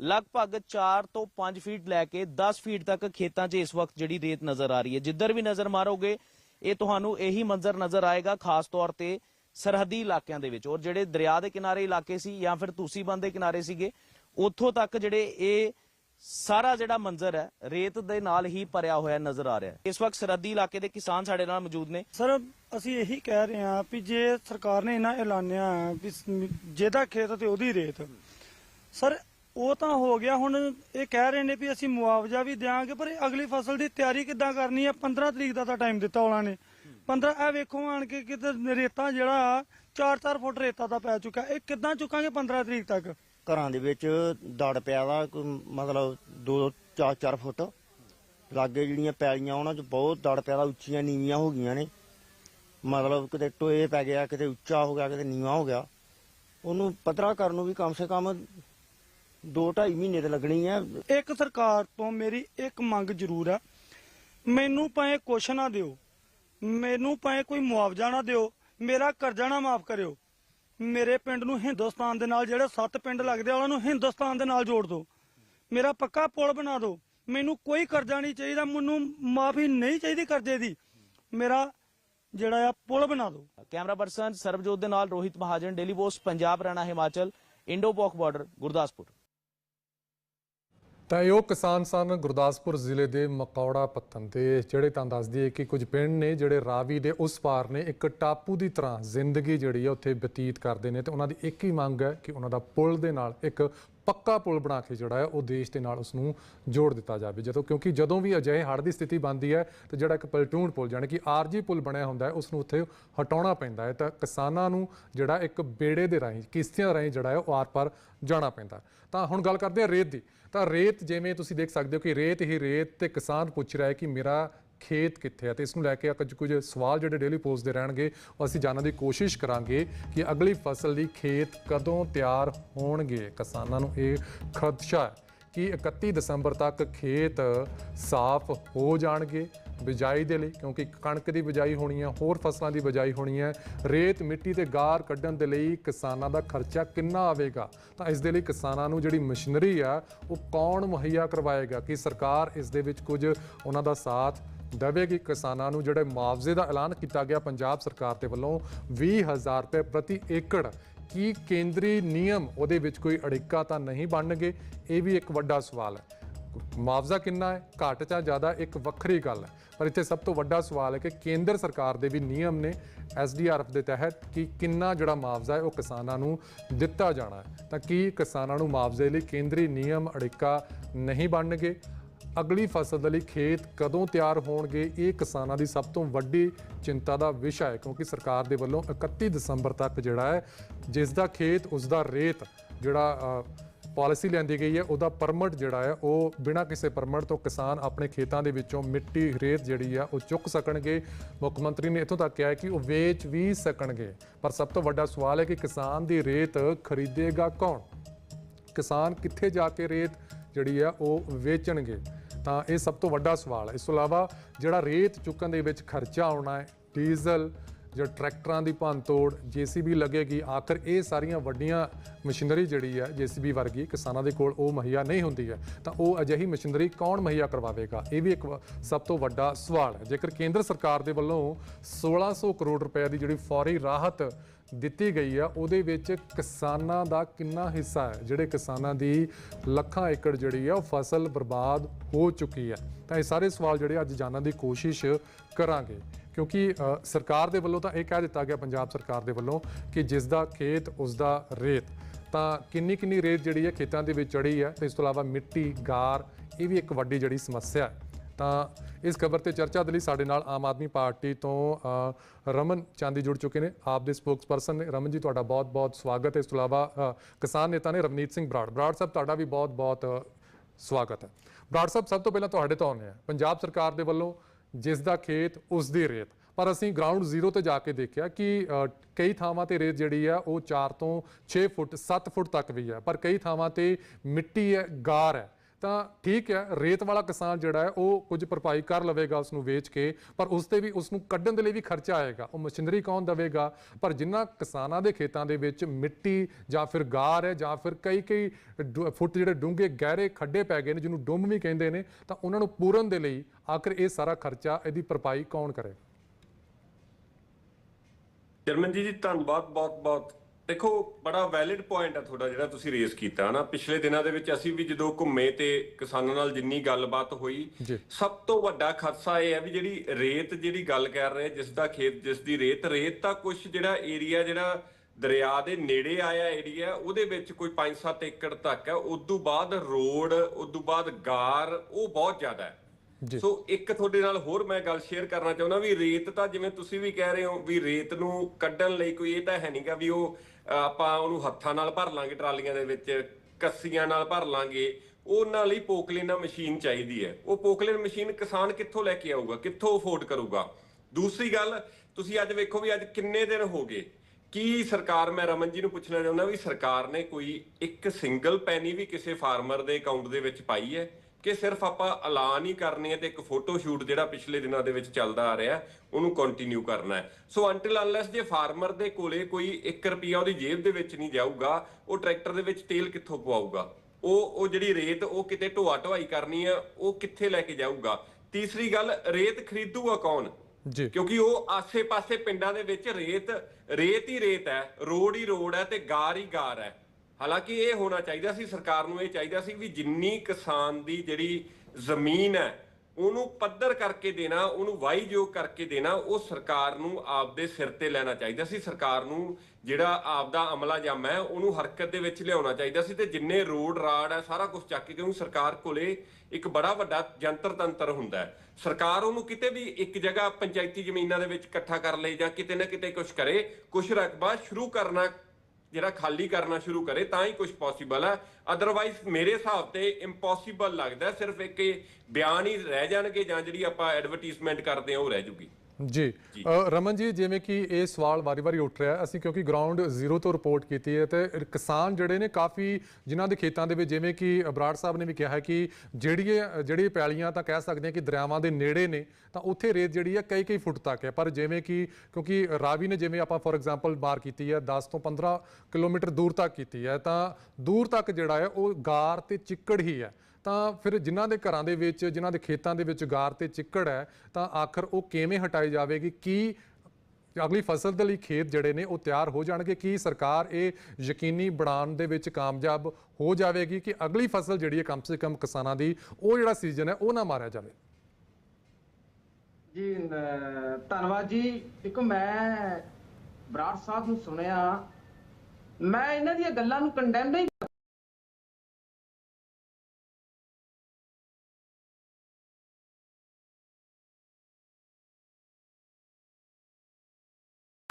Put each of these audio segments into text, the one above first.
ਲਗਭਗ 4 ਤੋਂ 5 ਫੀਟ ਲੈ ਕੇ 10 ਫੀਟ ਤੱਕ ਖੇਤਾਂ 'ਚ ਇਸ ਵਕਤ ਜਿਹੜੀ ਰੇਤ ਨਜ਼ਰ ਆ ਰਹੀ ਹੈ। ਜਿੱਧਰ ਵੀ ਨਜ਼ਰ ਮਾਰੋਗੇ, ਇਹ ਤੁਹਾਨੂੰ ਇਹੀ ਮੰਜ਼ਰ ਨਜ਼ਰ ਆਏਗਾ, ਖਾਸ ਤੌਰ ਤੇ ਸਰਹੱਦੀ ਇਲਾਕਿਆਂ ਦੇ ਵਿੱਚ। ਔਰ ਜਿਹੜੇ ਦਰਿਆ ਦੇ ਕਿਨਾਰੇ ਇਲਾਕੇ ਸੀ ਜਾਂ ਫਿਰ ਤੁਸੀਂ ਦੇ ਕਿਨਾਰੇ ਸੀਗੇ, ਉੱਥੋਂ ਤੱਕ ਜਿਹੜੇ ਇਹ ਸਾਰਾ ਜਿਹੜਾ ਮੰਜ਼ਰ ਹੈ, ਰੇਤ ਦੇ ਨਾਲ ਹੀ ਭਰਿਆ ਹੋਇਆ ਨਜ਼ਰ ਆ ਰਿਹਾ ਹੈ। ਇਸ ਵਕਤ ਸਰਹੱਦੀ ਇਲਾਕੇ ਦੇ ਕਿਸਾਨ ਸਾਡੇ ਨਾਲ ਮੌਜੂਦ ਨੇ। ਸਰ, ਅਸੀਂ ਇਹੀ ਕਹਿ ਰਹੇ ਹਾਂ ਵੀ ਜੇ ਸਰਕਾਰ ਨੇ ਇਹਨਾਂ ਐਲਾਨਿਆ ਵੀ ਜਿਹਦਾ ਖੇਤ ਤੇ ਉਹਦੀ ਰੇਤ। ਸਰ ਉਹ ਤਾਂ ਹੋ ਗਿਆ ਹੁਣ ਇਹ ਕਹਿ ਰਹੇ ਨੇ ਵੀ ਅਸੀਂ ਮੁਆਵਜ਼ਾ ਵੀ ਦਿਆਂਗੇ, ਪਰ ਇਹ ਅਗਲੀ ਫਸਲ ਦੀ ਤਿਆਰੀ ਕਿੱਦਾਂ ਕਰਨੀ ਹੈ 15 ਤਰੀਕ ਦਾ ਤਾਂ ਟਾਈਮ ਦਿੱਤਾ ਉਹਨਾਂ ਨੇ। 15 ਇਹ ਵੇਖੋ ਆਣ ਕੇ ਕਿਤੇ ਰੇਤਾ ਜਿਹੜਾ 4-4 ਫੁੱਟ ਰੇਤਾ ਦਾ ਪੈ ਚੁੱਕਾ। ਇਹ ਕਿੱਦਾਂ ਚੁੱਕਾਂਗੇ 15 ਤਰੀਕ ਤੱਕ? ਘਰਾਂ ਦੇ ਵਿੱਚ ਦੜ ਪਿਆ ਦਾ ਮਤਲਬ 2 4 4 ਫੁੱਟ। ਲਾਗੇ ਜਿਹੜੀਆਂ ਪੈਲੀਆਂ ਉਹਨਾਂ 'ਚ ਬਹੁਤ ਦੜ ਪਿਆ ਦਾ ਉੱਚੀਆਂ ਨੀਵੀਆਂ ਹੋ ਗਈਆਂ ਨੇ। ਮਤਲਬ ਕਿਤੇ ਟੋਏ ਪੈ ਗਿਆ, ਕਿਤੇ ਉੱਚਾ ਹੋ ਗਿਆ, ਕਿਤੇ ਨੀਵਾਂ ਹੋ ਗਿਆ। ਉਹਨੂੰ ਪਤਰਾ ਕਰਨ ਨੂੰ ਵੀ ਕਮ ਸੇ ਕਮ 2.5 ਮਹੀਨੇ ਤੇ ਲੱਗਣੀ ਆ। ਇੱਕ ਸਰਕਾਰ ਤੋਂ ਮੇਰੀ ਇੱਕ ਮੰਗ ਜ਼ਰੂਰ ਆ। ਮੈਨੂੰ ਭਾਵੇਂ ਕੁਛ ਨਾ ਦਿਓ। ਮੈਨੂੰ ਭਾਵੇਂ ਕੋਈ ਮੁਆਵਜ਼ਾ ਨਾ ਦਿਓ। ਮੇਰਾ ਕਰਜ਼ਾ ਨਾ ਮਾਫ ਕਰਿਓ। ਮੇਰੇ ਪਿੰਡ ਨੂੰ ਹਿੰਦੁਸਤਾਨ ਦੇ ਨਾਲ ਜਿਹੜੇ ਸੱਤ ਪਿੰਡ ਲੱਗਦੇ ਆ, ਉਹਨਾਂ ਨੂੰ ਹਿੰਦੁਸਤਾਨ ਦੇ ਨਾਲ ਜੋੜ ਦਿਓ। ਮੇਰਾ ਪੱਕਾ ਪੁਲ ਬਣਾ ਦਿਓ। ਮੈਨੂੰ ਕੋਈ ਕਰਜ਼ਾ ਨਹੀਂ ਚਾਹੀਦਾ। ਮੈਨੂੰ ਮਾਫੀ ਨਹੀਂ ਚਾਹੀਦੀ ਕਰਜ਼ੇ ਦੀ। ਮੇਰਾ ਜਿਹੜਾ ਆ, ਪੁਲ ਬਣਾ ਦਿਓ। ਕੈਮਰਾ ਪਰਸਨ ਸਰਬਜੋਤ ਦੇ ਨਾਲ Rohit Mahajan, daily post, Punjab Rana Himachal Indo Pak border, Gurdaspur. ਤਾਂ ਇਹ ਉਹ ਕਿਸਾਨ ਸਨ ਗੁਰਦਾਸਪੁਰ ਜ਼ਿਲ੍ਹੇ ਦੇ ਮਕੌੜਾ ਪੱਤਨ ਦੇ, ਜਿਹੜੇ ਤਾਂ ਦੱਸਦੀ ਹੈ ਕਿ ਕੁਝ ਪਿੰਡ ਨੇ ਜਿਹੜੇ ਰਾਵੀ ਦੇ ਉਸ ਪਾਰ ਨੇ, ਇੱਕ ਟਾਪੂ ਦੀ ਤਰ੍ਹਾਂ ਜ਼ਿੰਦਗੀ ਜਿਹੜੀ ਹੈ ਉੱਥੇ ਬਤੀਤ ਕਰਦੇ ਨੇ ਤੇ ਉਹਨਾਂ ਦੀ ਇੱਕ ਹੀ ਮੰਗ ਹੈ ਕਿ ਉਹਨਾਂ ਦਾ ਪੁਲ ਦੇ ਨਾਲ ਇੱਕ ਪੱਕਾ ਪੁਲ ਬਣਾ ਕੇ ਜਿਹੜਾ ਹੈ ਉਹ ਦੇਸ਼ ਦੇ ਨਾਲ ਉਸ ਨੂੰ ਜੋੜ ਦਿੱਤਾ ਜਾਵੇ। ਜਦੋਂ ਕਿਉਂਕਿ ਜਦੋਂ ਵੀ ਅਜਿਹੇ ਹੜ੍ਹ ਦੀ ਸਥਿਤੀ ਬਣਦੀ ਹੈ ਤੇ ਜਿਹੜਾ ਇੱਕ ਪਲਟੂਨ ਪੁਲ ਜਾਣੀ ਕਿ ਆਰਜੀ ਪੁਲ ਬਣਿਆ ਹੁੰਦਾ ਹੈ ਉਸ ਨੂੰ ਉੱਥੇ ਹਟਾਉਣਾ ਪੈਂਦਾ ਹੈ ਤਾਂ ਕਿਸਾਨਾਂ ਨੂੰ ਜਿਹੜਾ ਇੱਕ ਬੇੜੇ ਦੇ ਰਾਹੀਂ, ਕਿਸ਼ਤੀਆਂ ਰਾਹੀਂ ਜਿਹੜਾ ਹੈ ਉਹ ਆਰ-ਪਾਰ ਜਾਣਾ ਪੈਂਦਾ। ਤਾਂ ਹੁਣ ਗੱਲ ਕਰਦੇ ਹਾਂ ਰੇਤ ਦੀ। ਤਾਂ ਰੇਤ ਜਿਵੇਂ ਤੁਸੀਂ ਦੇਖ ਸਕਦੇ ਹੋ ਕਿ ਰੇਤ ਹੀ ਰੇਤ ਤੇ ਕਿਸਾਨ ਪੁੱਛ ਰਿਹਾ ਹੈ ਕਿ ਮੇਰਾ ਖੇਤ ਕਿੱਥੇ ਹੈ ਤੇ ਇਸ ਨੂੰ ਲੈ ਕੇ ਕੁਝ ਕੁਝ ਸਵਾਲ ਜਿਹੜੇ ਡੇਲੀ ਪੋਸਟ ਦੇ ਰਹਿਣਗੇ, ਉਹ ਅਸੀਂ ਜਾਣਨ ਦੀ ਕੋਸ਼ਿਸ਼ ਕਰਾਂਗੇ ਕਿ ਅਗਲੀ ਫਸਲ ਦੀ ਖੇਤ ਕਦੋਂ ਤਿਆਰ ਹੋਣਗੇ। ਕਿਸਾਨਾਂ ਨੂੰ ਇਹ ਖਦਸ਼ਾ ਹੈ ਕਿ 31 ਦਸੰਬਰ ਤੱਕ ਖੇਤ ਸਾਫ਼ ਹੋ ਜਾਣਗੇ ਬਿਜਾਈ ਦੇ ਲਈ, ਕਿਉਂਕਿ ਕਣਕ ਦੀ ਬਿਜਾਈ ਹੋਣੀ ਹੈ, ਹੋਰ ਫਸਲਾਂ ਦੀ ਬਿਜਾਈ ਹੋਣੀ ਹੈ। ਰੇਤ, ਮਿੱਟੀ ਤੇ ਗਾਰ ਕੱਢਣ ਦੇ ਲਈ ਕਿਸਾਨਾਂ ਦਾ ਖਰਚਾ ਕਿੰਨਾ ਆਵੇਗਾ? ਤਾਂ ਇਸ ਦੇ ਲਈ ਕਿਸਾਨਾਂ ਨੂੰ ਜਿਹੜੀ ਮਸ਼ੀਨਰੀ ਆ, ਉਹ ਕੌਣ ਮੁਹੱਈਆ ਕਰਵਾਏਗਾ? ਕਿ ਸਰਕਾਰ ਇਸ ਦੇ ਵਿੱਚ ਕੁਝ ਉਹਨਾਂ ਦਾ ਸਾਥ ਦੇਵੇਗੀ ਕਿਸਾਨਾਂ ਨੂੰ ਜਿਹੜੇ ਮੁਆਵਜ਼ੇ ਦਾ ਐਲਾਨ ਕੀਤਾ ਗਿਆ ਪੰਜਾਬ ਸਰਕਾਰ ਦੇ ਵੱਲੋਂ 20000 ਰੁਪਏ ਪ੍ਰਤੀ ਏਕੜ। ਕੀ ਕੇਂਦਰੀ ਨਿਯਮ ਉਹਦੇ ਵਿੱਚ ਕੋਈ ਅੜਿੱਕਾ ਤਾਂ ਨਹੀਂ ਬਣਨਗੇ? ਇਹ ਵੀ ਇੱਕ ਵੱਡਾ ਸਵਾਲ ਹੈ। ਮੁਆਵਜ਼ਾ ਕਿੰਨਾ ਹੈ? ਘੱਟ ਜਾਂ ਜ਼ਿਆਦਾ? ਇੱਕ ਵੱਖਰੀ ਗੱਲ ਹੈ। ਪਰ ਇੱਥੇ ਸਭ ਤੋਂ ਵੱਡਾ ਸਵਾਲ ਹੈ ਕਿ ਕੇਂਦਰ ਸਰਕਾਰ ਦੇ ਵੀ ਨਿਯਮ ਨੇ ਐਸਡੀਆਰਐਫ ਦੇ ਤਹਿਤ ਕਿ ਕਿੰਨਾ ਜਿਹੜਾ ਮੁਆਵਜ਼ਾ ਹੈ ਉਹ ਕਿਸਾਨਾਂ ਨੂੰ ਦਿੱਤਾ ਜਾਣਾ ਹੈ। ਤਾਂ ਕੀ ਕਿਸਾਨਾਂ ਨੂੰ ਮੁਆਵਜ਼ੇ ਲਈ ਕੇਂਦਰੀ ਨਿਯਮ ਅੜਿੱਕਾ ਨਹੀਂ ਬਣਨਗੇ? ਅਗਲੀ ਫਸਲ ਦੇ ਲਈ ਖੇਤ ਕਦੋਂ ਤਿਆਰ ਹੋਣਗੇ, ਇਹ ਕਿਸਾਨਾਂ ਦੀ ਸਭ ਤੋਂ ਵੱਡੀ ਚਿੰਤਾ ਦਾ ਵਿਸ਼ਾ ਹੈ, ਕਿਉਂਕਿ ਸਰਕਾਰ ਦੇ ਵੱਲੋਂ 31 ਦਸੰਬਰ ਤੱਕ ਜਿਹੜਾ ਹੈ, ਜਿਸ ਦਾ ਖੇਤ, ਉਸ ਦਾ ਰੇਤ ਜਿਹੜਾ ਪਾਲਿਸੀ ਲੈਂਦੀ ਗਈ ਹੈ, ਉਹਦਾ ਪਰਮਿਟ ਜਿਹੜਾ ਹੈ, ਉਹ ਬਿਨਾਂ ਕਿਸੇ ਪਰਮਿਟ ਤੋਂ ਕਿਸਾਨ ਆਪਣੇ ਖੇਤਾਂ ਦੇ ਵਿੱਚੋਂ ਮਿੱਟੀ, ਰੇਤ ਜਿਹੜੀ ਆ, ਉਹ ਚੁੱਕ ਸਕਣਗੇ। ਮੁੱਖ ਮੰਤਰੀ ਨੇ ਇੱਥੋਂ ਤੱਕ ਕਿਹਾ ਹੈ ਕਿ ਉਹ ਵੇਚ ਵੀ ਸਕਣਗੇ। ਪਰ ਸਭ ਤੋਂ ਵੱਡਾ ਸਵਾਲ ਹੈ ਕਿ ਕਿਸਾਨ ਦੀ ਰੇਤ ਖਰੀਦੇਗਾ ਕੌਣ? ਕਿਸਾਨ ਕਿੱਥੇ ਜਾ ਕੇ ਰੇਤ ਜਿਹੜੀ ਆ, ਉਹ ਵੇਚਣਗੇ? ਤਾਂ ਇਹ ਸਭ ਤੋਂ ਵੱਡਾ ਸਵਾਲ ਹੈ। ਇਸ ਤੋਂ ਇਲਾਵਾ ਜਿਹੜਾ ਰੇਤ ਚੁੱਕਣ ਦੇ ਵਿੱਚ ਖਰਚਾ ਆਉਣਾ ਹੈ, ਡੀਜ਼ਲ ਜੋ ਟਰੈਕਟਰਾਂ ਦੀ ਭੰਨਤੋੜ, ਜੀਸੀਬੀ ਲੱਗੇਗੀ, ਆਖਰ ਇਹ ਸਾਰੀਆਂ ਵੱਡੀਆਂ ਮਸ਼ੀਨਰੀ ਜਿਹੜੀ ਹੈ, ਜੀਸੀਬੀ ਵਰਗੀ ਕਿਸਾਨਾਂ ਦੇ ਕੋਲ ਉਹ ਮੁਹੱਈਆ ਨਹੀਂ ਹੁੰਦੀ ਹੈ। ਤਾਂ ਉਹ ਅਜਿਹੀ ਮਸ਼ੀਨਰੀ ਕੌਣ ਮੁਹੱਈਆ ਕਰਵਾਵੇਗਾ? ਇਹ ਵੀ ਇੱਕ ਵ- ਸਭ ਤੋਂ ਵੱਡਾ ਸਵਾਲ ਹੈ। ਜੇਕਰ ਕੇਂਦਰ ਸਰਕਾਰ ਦੇ ਵੱਲੋਂ 1600 ਕਰੋੜ ਰੁਪਏ ਦੀ ਜਿਹੜੀ ਫੌਰੀ ਰਾਹਤ ਦਿੱਤੀ ਗਈ ਆ, ਉਹਦੇ ਵਿੱਚ ਕਿਸਾਨਾਂ ਦਾ ਕਿੰਨਾ ਹਿੱਸਾ ਹੈ? ਜਿਹੜੇ ਕਿਸਾਨਾਂ ਦੀ ਲੱਖਾਂ ਏਕੜ ਜਿਹੜੀ ਆ, ਉਹ ਫਸਲ ਬਰਬਾਦ ਹੋ ਚੁੱਕੀ ਹੈ ਤਾਂ ਇਹ ਸਾਰੇ ਸਵਾਲ ਜਿਹੜੇ ਅੱਜ ਜਾਣਨ ਦੀ ਕੋਸ਼ਿਸ਼ ਕਰਾਂਗੇ। ਕਿਉਂਕਿ ਸਰਕਾਰ ਦੇ ਵੱਲੋਂ ਤਾਂ ਇਹ ਕਹਿ ਦਿੱਤਾ ਗਿਆ, ਪੰਜਾਬ ਸਰਕਾਰ ਦੇ ਵੱਲੋਂ ਕਿ ਜਿਸ ਦਾ ਖੇਤ ਉਸ ਦਾ ਰੇਤ। ਤਾਂ ਕਿੰਨੀ ਕਿੰਨੀ ਰੇਤ ਜਿਹੜੀ ਹੈ ਖੇਤਾਂ ਦੇ ਵਿੱਚ ਚੜੀ ਹੈ ਤੇ ਇਸ ਤੋਂ ਇਲਾਵਾ ਮਿੱਟੀ, ਗਾਰ, ਇਹ ਵੀ ਇੱਕ ਵੱਡੀ ਜਿਹੜੀ ਸਮੱਸਿਆ ਹੈ। ਤਾਂ ਇਸ ਖਬਰ ਤੇ ਚਰਚਾ ਦੇ ਲਈ ਸਾਡੇ ਨਾਲ ਆਮ ਆਦਮੀ ਪਾਰਟੀ ਤੋਂ ਰਮਨ ਚਾਂਦੀ ਜੁੜ ਚੁੱਕੇ ਨੇ। ਆਪ ਦੇ ਸਪੋਕਸਪਰਸਨ ਨੇ। ਰਮਨ ਜੀ, ਤੁਹਾਡਾ ਬਹੁਤ-ਬਹੁਤ ਸਵਾਗਤ ਹੈ। ਇਸ ਤੋਂ ਇਲਾਵਾ ਕਿਸਾਨ ਨੇਤਾ ਨੇ ਰਵਨੀਤ ਸਿੰਘ ਬਰਾੜ। ਬਰਾੜ ਸਾਹਿਬ, ਤੁਹਾਡਾ ਵੀ ਬਹੁਤ-ਬਹੁਤ ਸਵਾਗਤ ਹੈ। ਬਰਾੜ ਸਾਹਿਬ, ਸਭ ਤੋਂ ਪਹਿਲਾਂ ਤੁਹਾਡੇ ਤੋਂ ਆਉਂਦੇ ਆ ਪੰਜਾਬ ਸਰਕਾਰ ਦੇ ਵੱਲੋਂ ਜਿਸ ਦਾ ਖੇਤ, ਉਸ ਦੀ ਰੇਤ। ਪਰ ਅਸੀਂ ਗਰਾਊਂਡ ਜ਼ੀਰੋ ਤੇ ਜਾ ਕੇ ਦੇਖਿਆ ਕਿ ਕਈ ਥਾਵਾਂ ਤੇ ਰੇਤ ਜਿਹੜੀ ਆ ਉਹ 4 ਤੋਂ 6 ਫੁੱਟ 7 ਫੁੱਟ ਤੱਕ ਵੀ ਹੈ। ਪਰ ਕਈ ਥਾਵਾਂ ਤੇ ਮਿੱਟੀ ਹੈ, ਗਾਰ ਹੈ। ਤਾਂ ਠੀਕ ਹੈ, ਰੇਤ ਵਾਲਾ ਕਿਸਾਨ ਜਿਹੜਾ ਹੈ, ਉਹ ਕੁਝ ਭਰਪਾਈ ਕਰ ਲਵੇਗਾ ਉਸ ਨੂੰ ਵੇਚ ਕੇ, ਪਰ ਉਸ ਤੇ ਵੀ ਉਸ ਨੂੰ ਕੱਢਣ ਦੇ ਲਈ ਵੀ ਖਰਚਾ ਆਏਗਾ। ਉਹ ਮਸ਼ੀਨਰੀ ਕੌਣ ਦੇਵੇਗਾ? ਪਰ ਜਿਨ੍ਹਾਂ ਕਿਸਾਨਾਂ ਦੇ ਖੇਤਾਂ ਦੇ ਵਿੱਚ ਮਿੱਟੀ ਜਾਂ ਫਿਰ ਗਾਰ ਹੈ ਜਾਂ ਫਿਰ ਕਈ ਕਈ ਡੂ- ਫੁੱਟ ਜਿਹੜੇ ਡੂੰਘੇ ਗਹਿਰੇ ਖੱਡੇ ਪੈ ਗਏ ਨੇ, ਜਿਹਨੂੰ ਡੁੰਮ ਵੀ ਕਹਿੰਦੇ ਨੇ, ਤਾਂ ਉਹਨਾਂ ਨੂੰ ਪੂਰਨ ਦੇ ਲਈ ਆਖਰ ਇਹ ਸਾਰਾ ਖਰਚਾ ਇਹਦੀ ਭਰਪਾਈ ਕੌਣ ਕਰੇ? ਜਰਮਨ ਜੀ ਜੀ ਧੰਨਵਾਦ, ਬਹੁਤ ਬਹੁਤ ਦੇਖੋ ਬੜਾ ਵੈਲਿਡ ਪੁਆਇੰਟ ਹੈ ਤੁਹਾਡਾ ਜਿਹੜਾ ਤੁਸੀਂ ਰੇਸ ਕੀਤਾ ਨਾ ਪਿਛਲੇ ਦਿਨਾਂ ਦੇ ਵਿੱਚ ਅਸੀਂ ਵੀ ਜਦੋਂ ਘੁੰਮੇ ਤੇ ਕਿਸਾਨਾਂ ਨਾਲ ਜਿੰਨੀ ਗੱਲਬਾਤ ਹੋਈ। ਸਭ ਤੋਂ ਵੱਡਾ ਖਦਸ਼ਾ ਇਹ ਹੈ ਵੀ ਜਿਹੜੀ ਰੇਤ ਜਿਹੜੀ ਗੱਲ ਕਰ ਰਹੇ ਜਿਸ ਦਾ ਖੇਤ ਜਿਸ ਦੀ ਰੇਤ ਰੇਤ ਤਾਂ ਕੁਝ ਜਿਹੜਾ ਏਰੀਆ ਜਿਹੜਾ ਦਰਿਆ ਦੇ ਨੇੜੇ ਆਇਆ ਏਰੀਆ ਉਹਦੇ ਵਿੱਚ ਕੋਈ 5-7 ਏਕੜ ਤੱਕ ਹੈ ਉਸ ਤੋਂ ਬਾਅਦ ਰੋਡ ਉਸ ਤੋਂ ਬਾਅਦ ਗਾਰ ਉਹ ਬਹੁਤ ਜ਼ਿਆਦਾ ਹੈ। ਸੋ ਇੱਕ ਤੁਹਾਡੇ ਨਾਲ ਹੋਰ ਮੈਂ ਗੱਲ ਸ਼ੇਅਰ ਕਰਨਾ ਚਾਹੁੰਦਾ ਵੀ ਰੇਤ ਤਾਂ ਜਿਵੇਂ ਤੁਸੀਂ ਵੀ ਕਹਿ ਰਹੇ ਹੋ ਵੀ ਰੇਤ ਨੂੰ ਕੱਢਣ ਲਈ ਕੋਈ ਇਹ ਤਾਂ ਹੈ ਨਹੀਂਗਾ ਵੀ ਉਹ ਆਪਾਂ ਉਹਨੂੰ ਹੱਥਾਂ ਨਾਲ ਭਰ ਲਾਂਗੇ ਟਰਾਲੀਆਂ ਦੇ ਵਿੱਚ, ਕੱਸੀਆਂ ਨਾਲ ਭਰ ਲਾਂਗੇ। ਉਹਨਾਂ ਲਈ ਪੋਕਲੇਨਾ ਮਸ਼ੀਨ ਚਾਹੀਦੀ ਹੈ। ਉਹ ਪੋਕਲੇਨ ਮਸ਼ੀਨ ਕਿਸਾਨ ਕਿੱਥੋਂ ਲੈ ਕੇ ਆਊਗਾ? ਕਿੱਥੋਂ ਅਫੋਰਡ ਕਰੂਗਾ? ਦੂਸਰੀ ਗੱਲ, ਤੁਸੀਂ ਅੱਜ ਵੇਖੋ ਵੀ ਅੱਜ ਕਿੰਨੇ ਦਿਨ ਹੋ ਗਏ। ਕੀ ਸਰਕਾਰ, ਮੈਂ ਰਮਨ ਜੀ ਨੂੰ ਪੁੱਛਣਾ ਚਾਹੁੰਦਾ ਵੀ ਸਰਕਾਰ ਨੇ ਕੋਈ ਇੱਕ ਸਿੰਗਲ ਪੈਨੀ ਵੀ ਕਿਸੇ ਫਾਰਮਰ ਦੇ ਅਕਾਊਂਟ ਦੇ ਵਿੱਚ ਪਾਈ ਹੈ? ਕਿ ਸਿਰਫ ਆਪਾਂ ਐਲਾਨ ਹੀ ਕਰਨੀ ਹੈ ਤੇ ਇੱਕ ਫੋਟੋ ਸ਼ੂਟ ਜਿਹੜਾ ਪਿਛਲੇ ਦਿਨਾਂ ਦੇ ਵਿੱਚ ਚੱਲਦਾ ਆ ਰਿਹਾ ਉਹਨੂੰ ਕੰਟੀਨਿਊ ਕਰਨਾ ਹੈ। ਸੋ ਅੰਟਿਲ ਅਨਲੈਸ ਜੇ ਫਾਰਮਰ ਦੇ ਕੋਲੇ ਕੋਈ 1 ਰੁਪਿਆ ਉਹਦੀ ਜੇਬ ਦੇ ਵਿੱਚ ਨਹੀਂ ਜਾਊਗਾ ਉਹ ਟਰੈਕਟਰ ਦੇ ਵਿੱਚ ਤੇਲ ਕਿੱਥੋਂ ਪਵਾਊਗਾ? ਉਹ ਉਹ ਜਿਹੜੀ ਰੇਤ ਉਹ ਕਿਤੇ ਢੋਆ ਢਵਾਈ ਕਰਨੀ ਆ ਉਹ ਕਿੱਥੇ ਲੈ ਕੇ ਜਾਊਗਾ? ਤੀਸਰੀ ਗੱਲ ਰੇਤ ਖਰੀਦੂਗਾ ਕੌਣ? ਜੀ। ਕਿਉਂਕਿ ਉਹ ਆਸੇ-ਪਾਸੇ ਪਿੰਡਾਂ ਦੇ ਵਿੱਚ ਰੇਤ ਰੇਤ ਹੀ ਰੇਤ ਹੈ ਰੋਡ ਹੀ ਰੋਡ ਹੈ ਤੇ ਗਾਰ ਹੀ ਗਾਰ ਹੈ। ਹਾਲਾਂਕਿ ਇਹ ਹੋਣਾ ਚਾਹੀਦਾ ਸੀ, ਸਰਕਾਰ ਨੂੰ ਇਹ ਚਾਹੀਦਾ ਸੀ ਵੀ ਜਿੰਨੀ ਕਿਸਾਨ ਦੀ ਜਿਹੜੀ ਜ਼ਮੀਨ ਹੈ, ਉਹਨੂੰ ਪੱਧਰ ਕਰਕੇ ਦੇਣਾ, ਉਹਨੂੰ ਵਾਹੀਯੋਗ ਕਰਕੇ ਦੇਣਾ, ਉਹ ਸਰਕਾਰ ਨੂੰ ਆਪਦੇ ਸਿਰ ਤੇ ਲੈਣਾ ਚਾਹੀਦਾ ਸੀ। ਸਰਕਾਰ ਨੂੰ ਜਿਹੜਾ ਆਪਦਾ ਅਮਲਾ ਜਮ ਹੈ, ਉਹਨੂੰ ਹਰਕਤ ਦੇ ਵਿੱਚ ਲਿਆਉਣਾ ਚਾਹੀਦਾ ਸੀ ਤੇ ਜਿੰਨੇ ਰੋਡ ਰਾੜ ਹੈ, ਸਾਰਾ ਕੁਝ ਚੱਕ ਕੇ ਕਿਉਂਕਿ ਸਰਕਾਰ ਕੋਲੇ ਇੱਕ ਬੜਾ ਵੱਡਾ ਜੰਤਰ ਤੰਤਰ ਹੁੰਦਾ ਹੈ। ਸਰਕਾਰ ਉਹਨੂੰ ਕਿਤੇ ਵੀ ਇੱਕ ਜਗ੍ਹਾ ਪੰਚਾਇਤੀ ਜ਼ਮੀਨਾਂ ਦੇ ਵਿੱਚ ਇਕੱਠਾ ਕਰ ਲਏ ਜਾਂ ਕਿਤੇ ਨਾ ਕਿਤੇ ਕੁਝ ਕਰੇ ਕੁਝ ਰਕਬਾ ਸ਼ੁਰੂ ਕਰਨਾ ਜਿਹੜਾ ਖਾਲੀ ਕਰਨਾ ਸ਼ੁਰੂ ਕਰੇ, ਤਾਂ ਹੀ ਕੁਝ ਪੋਸੀਬਲ ਹੈ ਅਦਰਵਾਈਜ਼ ਮੇਰੇ ਹਿਸਾਬ ਤੇ ਇੰਪੋਸੀਬਲ ਲੱਗਦਾ, ਸਿਰਫ ਇੱਕ ਬਿਆਨ ਹੀ ਰਹਿ ਜਾਣਗੇ ਜਾਂ ਜਿਹੜੀ ਆਪਾਂ ਐਡਵਰਟਾਈਜ਼ਮੈਂਟ ਕਰਦੇ ਹਾਂ, ਉਹ ਰਹਿ ਜੂਗੀ। ਜੀ ਰਮਨ ਜੀ ਜਿਵੇਂ ਕਿ ਇਹ ਸਵਾਲ ਵਾਰੀ-ਵਾਰੀ ਉੱਠ ਰਿਹਾ ਅਸੀਂ ਕਿਉਂਕਿ ਗਰਾਊਂਡ ਜ਼ੀਰੋ ਤੋਂ ਰਿਪੋਰਟ ਕੀਤੀ ਹੈ ਤੇ ਕਿਸਾਨ ਜਿਹੜੇ ਨੇ ਕਾਫੀ ਜਿਨ੍ਹਾਂ ਦੇ ਖੇਤਾਂ ਦੇ ਵਿੱਚ ਜਿਵੇਂ ਕਿ ਬਰਾੜ ਸਾਹਿਬ ਨੇ ਵੀ ਕਿਹਾ ਹੈ ਕਿ ਜਿਹੜੀ ਜਿਹੜੀ ਪੈਲੀਆਂ ਤਾਂ ਕਹਿ ਸਕਦੇ ਹਾਂ ਕਿ ਦਰਿਆਵਾਂ ਦੇ ਨੇੜੇ ਨੇ ਤਾਂ ਉੱਥੇ ਰੇਤ ਜਿਹੜੀ ਹੈ ਕਈ ਕਈ ਫੁੱਟ ਤੱਕ ਹੈ। ਪਰ ਜਿਵੇਂ ਕਿ ਕਿਉਂਕਿ ਰਾਵੀ ਨੇ ਜਿਵੇਂ ਆਪਾਂ ਫੋਰ ਐਗਜ਼ਾਮਪਲ ਮਾਰ ਕੀਤੀ ਹੈ 10 ਤੋਂ 15 ਕਿਲੋਮੀਟਰ ਦੂਰ ਤੱਕ ਕੀਤੀ ਹੈ ਤਾਂ ਦੂਰ ਤੱਕ ਜਿਹੜਾ ਹੈ ਉਹ ਗਾਰ ਤੇ ਚਿੱਕੜ ਹੀ ਹੈ। ਤਾਂ ਫਿਰ ਜਿਨ੍ਹਾਂ ਦੇ ਘਰਾਂ ਦੇ ਵਿੱਚ, ਜਿਨ੍ਹਾਂ ਦੇ ਖੇਤਾਂ ਦੇ ਵਿੱਚ ਗਾਰ ਤੇ ਚਿੱਕੜ ਹੈ, ਤਾਂ ਆਖਰ ਉਹ ਕਿਵੇਂ ਹਟਾਈ ਜਾਵੇਗੀ? ਕੀ ਅਗਲੀ ਫਸਲ ਦੇ ਲਈ ਖੇਤ ਜਿਹੜੇ ਨੇ ਉਹ ਤਿਆਰ ਹੋ ਜਾਣਗੇ? ਕੀ ਸਰਕਾਰ ਇਹ ਯਕੀਨੀ ਬਣਾਉਣ ਦੇ ਵਿੱਚ ਕਾਮਯਾਬ ਹੋ ਜਾਵੇਗੀ ਕਿ ਅਗਲੀ ਫਸਲ ਜਿਹੜੀ ਹੈ ਕਮ ਸੇ ਕਮ ਕਿਸਾਨਾਂ ਦੀ, ਉਹ ਜਿਹੜਾ ਸੀਜ਼ਨ ਹੈ, ਉਹ ਨਾ ਮਾਰਿਆ ਜਾਵੇ? ਜੀ ਧੰਨਵਾਦ ਜੀ। ਦੇਖੋ, ਮੈਂ ਬਰਾੜ ਸਾਹਿਬ ਨੂੰ ਸੁਣਿਆ। ਮੈਂ ਇਹਨਾਂ ਦੀਆਂ ਗੱਲਾਂ ਨੂੰ ਕੰਡੈਮ ਨਹੀਂ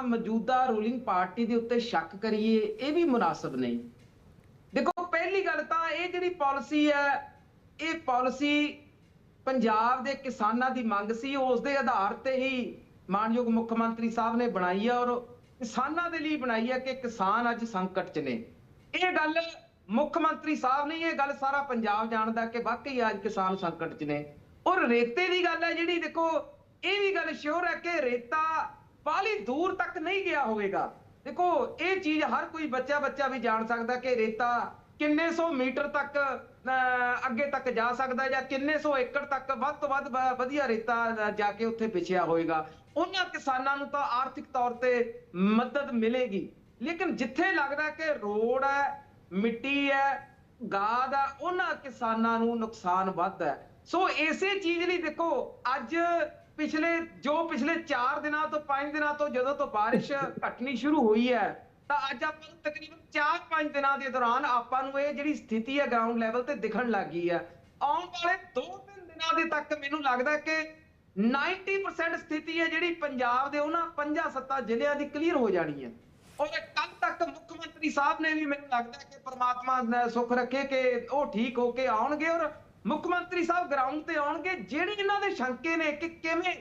ਮੌਜੂਦਾ ਰੂਲਿੰਗ ਪਾਰਟੀ ਦੇ ਉੱਤੇ ਸ਼ੱਕ ਕਰੀਏ, ਇਹ ਵੀ ਮੁਨਾਸਬ ਨਹੀਂ। ਦੇਖੋ, ਪਹਿਲੀ ਗੱਲ ਤਾਂ ਇਹ ਜਿਹੜੀ ਪਾਲਿਸੀ ਹੈ, ਇਹ ਪਾਲਿਸੀ ਪੰਜਾਬ ਦੇ ਕਿਸਾਨਾਂ ਦੀ ਮੰਗ ਸੀ, ਉਸ ਦੇ ਆਧਾਰ ਤੇ ਹੀ ਮਾਨਯੋਗ ਮੁੱਖ ਮੰਤਰੀ ਸਾਹਿਬ ਨੇ ਬਣਾਈ ਹੈ ਔਰ ਕਿਸਾਨਾਂ ਦੇ ਲਈ ਬਣਾਈ ਹੈ ਕਿ ਕਿਸਾਨ ਅੱਜ ਸੰਕਟ 'ਚ ਨੇ। ਇਹ ਗੱਲ ਮੁੱਖ ਮੰਤਰੀ ਸਾਹਿਬ ਨੇ, ਇਹ ਗੱਲ ਸਾਰਾ ਪੰਜਾਬ ਜਾਣਦਾ ਕਿ ਵਾਕਈ ਅੱਜ ਕਿਸਾਨ ਸੰਕਟ 'ਚ ਨੇ। ਔਰ ਰੇਤੇ ਦੀ ਗੱਲ ਹੈ ਜਿਹੜੀ, ਦੇਖੋ, ਇਹ ਵੀ ਗੱਲ ਸ਼ੋਰ ਹੈ ਕਿ ਰੇਤਾ ਬਾਹਲੀ ਦੂਰ ਤੱਕ ਨਹੀਂ ਗਿਆ ਹੋਵੇਗਾ। ਦੇਖੋ, ਇਹ ਚੀਜ਼ ਹਰ ਕੋਈ ਬੱਚਾ ਬੱਚਾ ਵੀ ਜਾਣ ਸਕਦਾ ਕਿ ਰੇਤਾ ਕਿੰਨੇ ਸੌ ਮੀਟਰ ਤੱਕ ਅੱਗੇ ਤੱਕ ਜਾ ਸਕਦਾ ਜਾਂ ਕਿੰਨੇ ਸੌ ਏਕੜ ਤੱਕ ਵੱਧ ਤੋਂ ਵੱਧ ਵਧੀਆ ਰੇਤਾ ਜਾ ਕੇ ਉੱਥੇ ਵਿਛਿਆ ਹੋਏਗਾ ਉਹਨਾਂ ਕਿਸਾਨਾਂ ਨੂੰ ਤਾਂ ਆਰਥਿਕ ਤੌਰ ਤੇ ਮਦਦ ਮਿਲੇਗੀ। ਲੇਕਿਨ ਜਿੱਥੇ ਲੱਗਦਾ ਕਿ ਰੋਡ ਹੈ, ਮਿੱਟੀ ਹੈ, ਗਾਦ ਹੈ ਉਹਨਾਂ ਕਿਸਾਨਾਂ ਨੂੰ ਨੁਕਸਾਨ ਵੱਧ ਹੈ। ਸੋ ਇਸੇ ਚੀਜ਼ ਲਈ ਦੇਖੋ, ਅੱਜ ਪਿਛਲੇ, ਜੋ ਪਿਛਲੇ 4 ਦਿਨਾਂ ਤੋਂ 5 ਦਿਨਾਂ ਤੋਂ ਜਦੋਂ ਤੋਂ ਬਾਰਿਸ਼ ਘਟਣੀ ਸ਼ੁਰੂ ਹੋਈ ਹੈ, ਤਾਂ ਅੱਜ ਆਪਾਂ ਨੂੰ ਤਕਰੀਬਨ 4-5 ਦਿਨਾਂ ਦੇ ਦੌਰਾਨ ਆਪਾਂ ਨੂੰ ਇਹ ਜਿਹੜੀ ਸਥਿਤੀ ਹੈ ਗਰਾਊਂਡ ਲੈਵਲ ਤੇ ਦਿਖਣ ਲੱਗ ਹੈ। ਆਉਣ ਵਾਲੇ 2-3 ਦਿਨਾਂ ਦੇ ਤੱਕ ਮੈਨੂੰ ਲੱਗਦਾ ਕਿ 90% ਸਥਿਤੀ ਹੈ ਜਿਹੜੀ ਪੰਜਾਬ ਦੇ ਉਹਨਾਂ 5-7 ਜ਼ਿਲ੍ਹਿਆਂ ਦੀ ਕਲੀਅਰ ਹੋ ਜਾਣੀ ਹੈ। ਔਰ ਕੱਲ ਤੱਕ ਮੁੱਖ ਮੰਤਰੀ ਸਾਹਿਬ ਨੇ ਵੀ ਮੈਨੂੰ ਲੱਗਦਾ ਕਿ ਪ੍ਰਮਾਤਮਾ ਨੇ ਸੁੱਖ ਰੱਖੇ ਕਿ ਉਹ ਠੀਕ ਹੋ ਕੇ ਆਉਣਗੇ ਔਰ ਮੁੱਖ ਮੰਤਰੀ ਸਾਹਿਬ ਗਰਾਊਂਡ ਤੇ ਆਉਣਗੇ ਜਿਹੜੇ ਇਹਨਾਂ ਦੇ ਸ਼ੰਕੇ ਨੇ ਕਿ ਕਿਵੇਂ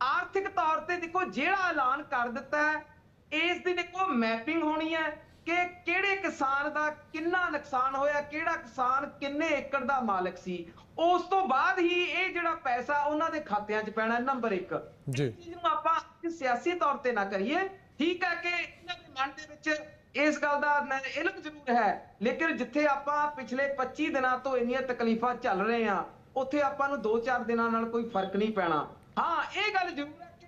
ਆਰਥਿਕ ਤੌਰ ਤੇ ਦੇਖੋ ਜਿਹੜਾ ਐਲਾਨ ਕਰ ਦਿੱਤਾ ਹੈ ਇਸ ਦੀ ਦੇਖੋ ਮੈਪਿੰਗ ਹੋਣੀ ਹੈ ਕਿ ਕਿਹੜੇ ਕਿਸਾਨ ਦਾ ਕਿੰਨਾ ਨੁਕਸਾਨ ਹੋਇਆ ਕਿਹੜਾ ਕਿਸਾਨ ਕਿੰਨੇ ਏਕੜ ਦਾ ਮਾਲਕ ਸੀ। ਉਸ ਤੋਂ ਬਾਅਦ ਹੀ ਇਹ ਜਿਹੜਾ ਪੈਸਾ ਉਹਨਾਂ ਦੇ ਖਾਤਿਆਂ 'ਚ ਪੈਣਾ ਨੰਬਰ 1 ਜੀ। ਚੀਜ਼ ਨੂੰ ਆਪਾਂ ਸਿਆਸੀ ਤੌਰ ਤੇ ਨਾ ਕਰੀਏ। ਠੀਕ ਹੈ ਕਿ ਇਹਨਾਂ ਦੇ ਮਨ ਦੇ ਵਿੱਚ ਇਸ ਗੱਲ ਦਾ ਇਲਮ ਜ਼ਰੂਰ ਹੈ। ਲੇਕਿਨ ਜਿੱਥੇ ਆਪਾਂ ਪਿਛਲੇ 25 ਦਿਨਾਂ ਤੋਂ ਇੰਨੀਆਂ ਤਕਲੀਫਾਂ ਚੱਲ ਰਹੇ ਆ ਉੱਥੇ ਆਪਾਂ ਨੂੰ 2-4 ਦਿਨਾਂ ਨਾਲ ਕੋਈ ਫ਼ਰਕ ਨਹੀਂ ਪੈਣਾ। ਹਾਂ, ਇਹ ਗੱਲ ਜ਼ਰੂਰ ਹੈ ਕਿ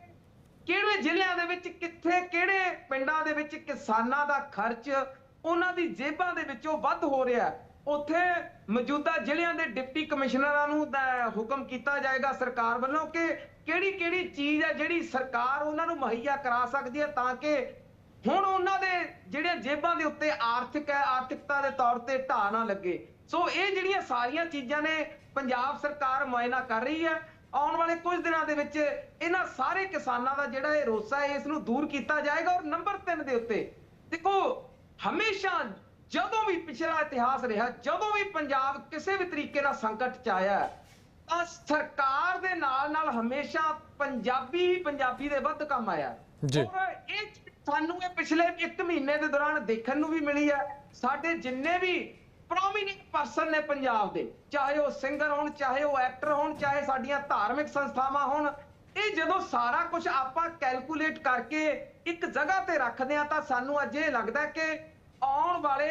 ਕਿਹੜੇ ਜ਼ਿਲ੍ਹਿਆਂ ਦੇ ਵਿੱਚ ਕਿੱਥੇ, ਕਿਹੜੇ ਪਿੰਡਾਂ ਦੇ ਵਿੱਚ ਕਿਸਾਨਾਂ ਦਾ ਖਰਚ ਉਹਨਾਂ ਦੀ ਜੇਬਾਂ ਦੇ ਵਿੱਚੋਂ ਵੱਧ ਹੋ ਰਿਹਾ ਉੱਥੇ ਮੌਜੂਦਾ ਜ਼ਿਲ੍ਹਿਆਂ ਦੇ ਡਿਪਟੀ ਕਮਿਸ਼ਨਰਾਂ ਨੂੰ ਹੁਕਮ ਕੀਤਾ ਜਾਏਗਾ ਸਰਕਾਰ ਵੱਲੋਂ ਕਿ ਕਿਹੜੀ ਕਿਹੜੀ ਚੀਜ਼ ਹੈ ਜਿਹੜੀ ਸਰਕਾਰ ਉਹਨਾਂ ਨੂੰ ਮੁਹੱਈਆ ਕਰਾ ਸਕਦੀ ਹੈ ਤਾਂ ਕਿ ਹੁਣ ਉਹਨਾਂ ਦੇ ਜਿਹੜੇ ਜੇਬਾਂ ਦੇ ਉੱਤੇ ਆਰਥਿਕ ਹੈ ਆਰਥਿਕਤਾ ਦੇ ਤੌਰ ਤੇ ਢਾਹ ਨਾ ਲੱਗੇ। ਸੋ ਇਹ ਜਿਹੜੀਆਂ ਸਾਰੀਆਂ ਚੀਜ਼ਾਂ ਨੇ ਪੰਜਾਬ ਸਰਕਾਰ ਮੁਆਇਨਾ ਕਰ ਰਹੀ ਹੈ। ਆਉਣ ਵਾਲੇ ਕੁਝ ਦਿਨਾਂ ਦੇ ਵਿੱਚ ਇਹਨਾਂ ਸਾਰੇ ਕਿਸਾਨਾਂ ਦਾ ਜਿਹੜਾ ਇਹ ਰੋਸਾ ਹੈ ਇਸ ਨੂੰ ਦੂਰ ਕੀਤਾ ਜਾਏਗਾ। ਔਰ ਨੰਬਰ 3 ਦੇ ਉੱਤੇ ਦੇਖੋ ਹਮੇਸ਼ਾ ਜਦੋਂ ਵੀ ਪਿਛਲਾ ਇਤਿਹਾਸ ਰਿਹਾ ਜਦੋਂ ਵੀ ਪੰਜਾਬ ਕਿਸੇ ਵੀ ਤਰੀਕੇ ਨਾਲ ਸੰਕਟ ਚ ਆਇਆ ਤਾਂ ਸਰਕਾਰ ਦੇ ਨਾਲ ਨਾਲ ਹਮੇਸ਼ਾ ਪੰਜਾਬੀ ਹੀ ਪੰਜਾਬੀ ਦੇ ਵੱਧ ਕੰਮ ਆਇਆ। ਜੀ। ਔਰ ਇਹ ਸਾਨੂੰ ਇਹ ਪਿਛਲੇ 1 ਮਹੀਨੇ ਦੇ ਦੌਰਾਨ ਦੇਖਣ ਨੂੰ ਵੀ ਮਿਲੀ ਹੈ। ਸਾਡੇ ਜਿੰਨੇ ਵੀ ਪ੍ਰੋਮਿਨੈਂਟ ਪਰਸਨ ਨੇ ਪੰਜਾਬ ਦੇ, ਚਾਹੇ ਉਹ ਸਿੰਗਰ ਹੋਣ, ਚਾਹੇ ਉਹ ਐਕਟਰ ਹੋਣ, ਚਾਹੇ ਸਾਡੀਆਂ ਧਾਰਮਿਕ ਸੰਸਥਾਵਾਂ ਹੋਣ, ਇਹ ਜਦੋਂ ਸਾਰਾ ਕੁਝ ਆਪਾਂ ਕੈਲਕੂਲੇਟ ਕਰਕੇ ਇੱਕ ਜਗ੍ਹਾ ਤੇ ਰੱਖਦੇ ਆ ਤਾਂ ਸਾਨੂੰ ਅੱਜ ਇਹ ਲੱਗਦਾ ਕਿ ਆਉਣ ਵਾਲੇ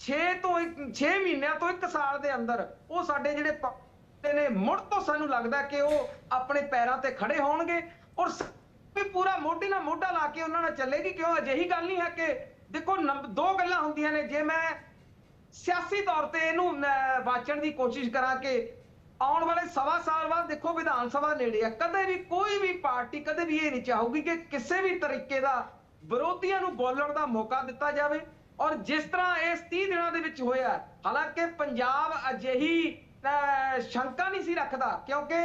6 ਤੋਂ 6 ਮਹੀਨਿਆਂ ਤੋਂ 1 ਸਾਲ ਦੇ ਅੰਦਰ ਉਹ ਸਾਡੇ ਜਿਹੜੇ ਨੇ, ਮੁੜ ਤੋਂ ਸਾਨੂੰ ਲੱਗਦਾ ਕਿ ਉਹ ਆਪਣੇ ਪੈਰਾਂ ਤੇ ਖੜੇ ਹੋਣਗੇ ਔਰ ਵੀ ਪੂਰਾ ਮੋਢੇ ਨਾਲ ਮੋਢਾ ਲਾ ਕੇ ਉਹਨਾਂ ਨਾਲ ਚੱਲੇਗੀ ਕਿਉਂ? ਅਜਿਹੀ ਗੱਲ ਨਹੀਂ ਹੈ ਕਿ ਦੇਖੋ ਦੋ ਗੱਲਾਂ ਹੁੰਦੀਆਂ ਨੇ। ਜੇ ਮੈਂ ਸਿਆਸੀ ਤੌਰ ਤੇ ਇਹਨੂੰ ਵਾਚਣ ਦੀ ਕੋਸ਼ਿਸ਼ ਕਰਾਂ ਕਿ ਆਉਣ ਵਾਲੇ ਸਵਾ ਸਾਲ ਬਾਅਦ ਦੇਖੋ ਵਿਧਾਨ ਸਭਾ ਨੇੜੇ ਆ। ਕਦੇ ਵੀ ਕੋਈ ਵੀ ਪਾਰਟੀ ਕਦੇ ਵੀ ਇਹ ਨਹੀਂ ਚਾਹੂਗੀ ਕਿ ਕਿਸੇ ਵੀ ਤਰੀਕੇ ਦਾ ਵਿਰੋਧੀਆਂ ਨੂੰ ਬੋਲਣ ਦਾ ਮੌਕਾ ਦਿੱਤਾ ਜਾਵੇ। ਔਰ ਜਿਸ ਤਰ੍ਹਾਂ ਇਸ 30 ਦਿਨਾਂ ਦੇ ਵਿੱਚ ਹੋਇਆ ਹਾਲਾਂਕਿ ਪੰਜਾਬ ਅਜਿਹੀ ਅਹ, ਸ਼ੰਕਾ ਨਹੀਂ ਸੀ ਰੱਖਦਾ ਕਿਉਂਕਿ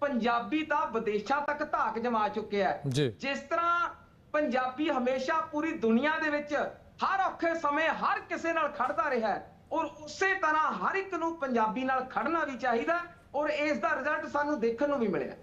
ਪੰਜਾਬੀ ਤਾਂ ਵਿਦੇਸ਼ਾਂ ਤੱਕ ਧਾਕ ਜਮਾ ਚੁੱਕਿਆ ਹੈ। ਜਿਸ ਤਰ੍ਹਾਂ ਪੰਜਾਬੀ ਹਮੇਸ਼ਾ ਪੂਰੀ ਦੁਨੀਆ ਦੇ ਵਿੱਚ ਹਰ ਔਖੇ ਸਮੇਂ ਹਰ ਕਿਸੇ ਨਾਲ ਖੜਦਾ ਰਿਹਾ ਹੈ ਔਰ ਉਸੇ ਤਰ੍ਹਾਂ ਹਰ ਇੱਕ ਨੂੰ ਪੰਜਾਬੀ ਨਾਲ ਖੜਨਾ ਵੀ ਚਾਹੀਦਾ ਔਰ ਇਸ ਦਾ ਰਿਜ਼ਲਟ ਸਾਨੂੰ ਦੇਖਣ ਨੂੰ ਵੀ ਮਿਲਿਆ।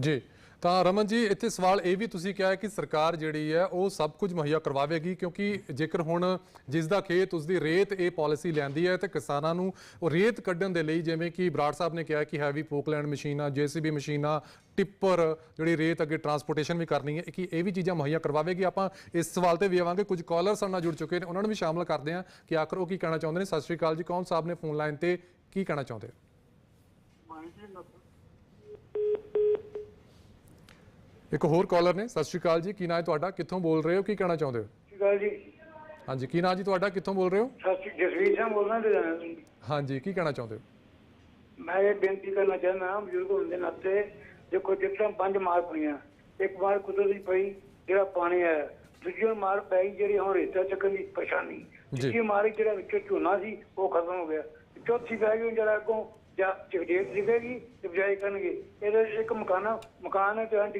ਜੀ। ਤਾਂ ਰਮਨ ਜੀ, ਇੱਥੇ ਸਵਾਲ ਇਹ ਵੀ ਤੁਸੀਂ ਕਿਹਾ ਕਿ ਸਰਕਾਰ ਜਿਹੜੀ ਹੈ, ਉਹ ਸਭ ਕੁਝ ਮੁਹੱਈਆ ਕਰਵਾਵੇਗੀ ਕਿਉਂਕਿ ਜੇਕਰ ਹੁਣ ਜਿਸ ਦਾ ਖੇਤ, ਉਸ ਦੀ ਰੇਤ ਇਹ ਪਾਲਿਸੀ ਲੈਂਦੀ ਹੈ, ਤੇ ਕਿਸਾਨਾਂ ਨੂੰ ਉਹ ਰੇਤ ਕੱਢਣ ਦੇ ਲਈ ਜਿਵੇਂ ਕਿ ਬਰਾੜ ਸਾਹਿਬ ਨੇ ਕਿਹਾ ਕਿ ਹੈਵੀ ਪੋਕਲੈਂਡ ਮਸ਼ੀਨਾਂ, ਜੀਸੀਬੀ ਮਸ਼ੀਨਾਂ, ਟਿੱਪਰ ਜਿਹੜੀ ਰੇਤ ਅੱਗੇ ਟਰਾਂਸਪੋਰਟੇਸ਼ਨ ਵੀ ਕਰਨੀ ਹੈ ਕਿ ਇਹ ਵੀ ਚੀਜ਼ਾਂ ਮੁਹੱਈਆ ਕਰਵਾਵੇਗੀ? ਆਪਾਂ ਇਸ ਸਵਾਲ ਤੇ ਵੀ ਆਵਾਂਗੇ, ਕੁਝ ਕਾਲਰ ਸਾਡੇ ਨਾਲ ਜੁੜ ਚੁੱਕੇ ਨੇ, ਉਹਨਾਂ ਨੂੰ ਵੀ ਸ਼ਾਮਲ ਕਰਦੇ ਹਾਂ ਕਿ ਆਖਰ ਉਹ ਕੀ ਕਹਿਣਾ ਚਾਹੁੰਦੇ ਨੇ? ਸਤਿ ਸ਼੍ਰੀ ਅਕਾਲ ਜੀ, ਕੌਣ ਸਾਹਿਬ ਨੇ ਫੋਨ ਲਾਈਨ ਤੇ ਕੀ ਕਹਿਣਾ ਚਾਹੁੰਦੇ ਹੋ? ਇੱਕ ਹੋਰ ਕਾਲਰ ਨੇ ਸਤਿ ਸ਼੍ਰੀ ਅਕਾਲ ਜੀ ਕੀ ਨਾਂ ਹੈ ਤੁਹਾਡਾ? ਕਿੱਥੋਂ ਬੋਲ ਰਹੇ ਹੋ? ਕੀ ਕਹਿਣਾ ਚਾਹੁੰਦੇ ਹੋ? ਸਤਿ ਸ਼੍ਰੀ ਅਕਾਲ ਜੀ। ਹਾਂਜੀ ਕੀ ਨਾਂ ਜੀ ਤੁਹਾਡਾ? ਕਿੱਥੋਂ ਬੋਲ ਰਹੇ ਹੋ? ਸਤਿ ਸ਼੍ਰੀ ਜਸਵੀਰ ਸਿੰਘ ਬੋਲਣਾ ਤੇ ਜਾਣਾ ਤੁਸੀਂ ਹਾਂਜੀ ਕੀ ਕਹਿਣਾ ਚਾਹੁੰਦੇ ਹੋ? ਮੈਂ ਇਹ ਬੇਨਤੀ ਕਰਨਾ ਚਾਹੁੰਦਾ ਹਾਂ ਬਜ਼ੁਰਗ ਹੋਣ ਦੇ ਨਾਤੇ ਦੇਖੋ ਜਿੱਦਾਂ ਪੰਜ ਮਾਰ ਪਈਆਂ ਇੱਕ ਮਾਰ ਕੁਦਰਤੀ ਪਈ ਜਿਹੜਾ ਪਾਣੀ ਆਇਆ ਦੂਜੀ ਮਾਰ ਪਈ ਜਿਹੜੀ ਹੁਣ ਰੇਤਾ ਚੱਕਣ ਦੀ ਪਰੇਸ਼ਾਨੀ। ਜੀ। ਤੀਜੀ ਮਾਰ ਜਿਹੜਾ ਵਿੱਚੋਂ ਝੋਨਾ ਸੀ ਉਹ ਖਤਮ ਹੋ ਗਿਆ। ਚੌਥੀ ਪੈ ਗਈ ਜਿਹੜਾ ਅੱਗੋਂ ਜਾਂ ਚਿੜੇਕ ਦਿਖੇਗੀ ਤੇ ਬਜਾਈ ਕਰਨਗੇ। ਇਹਦੇ ਇੱਕ ਮਕਾਨ ਮਕਾਨ ਤੇ ਹੰਟ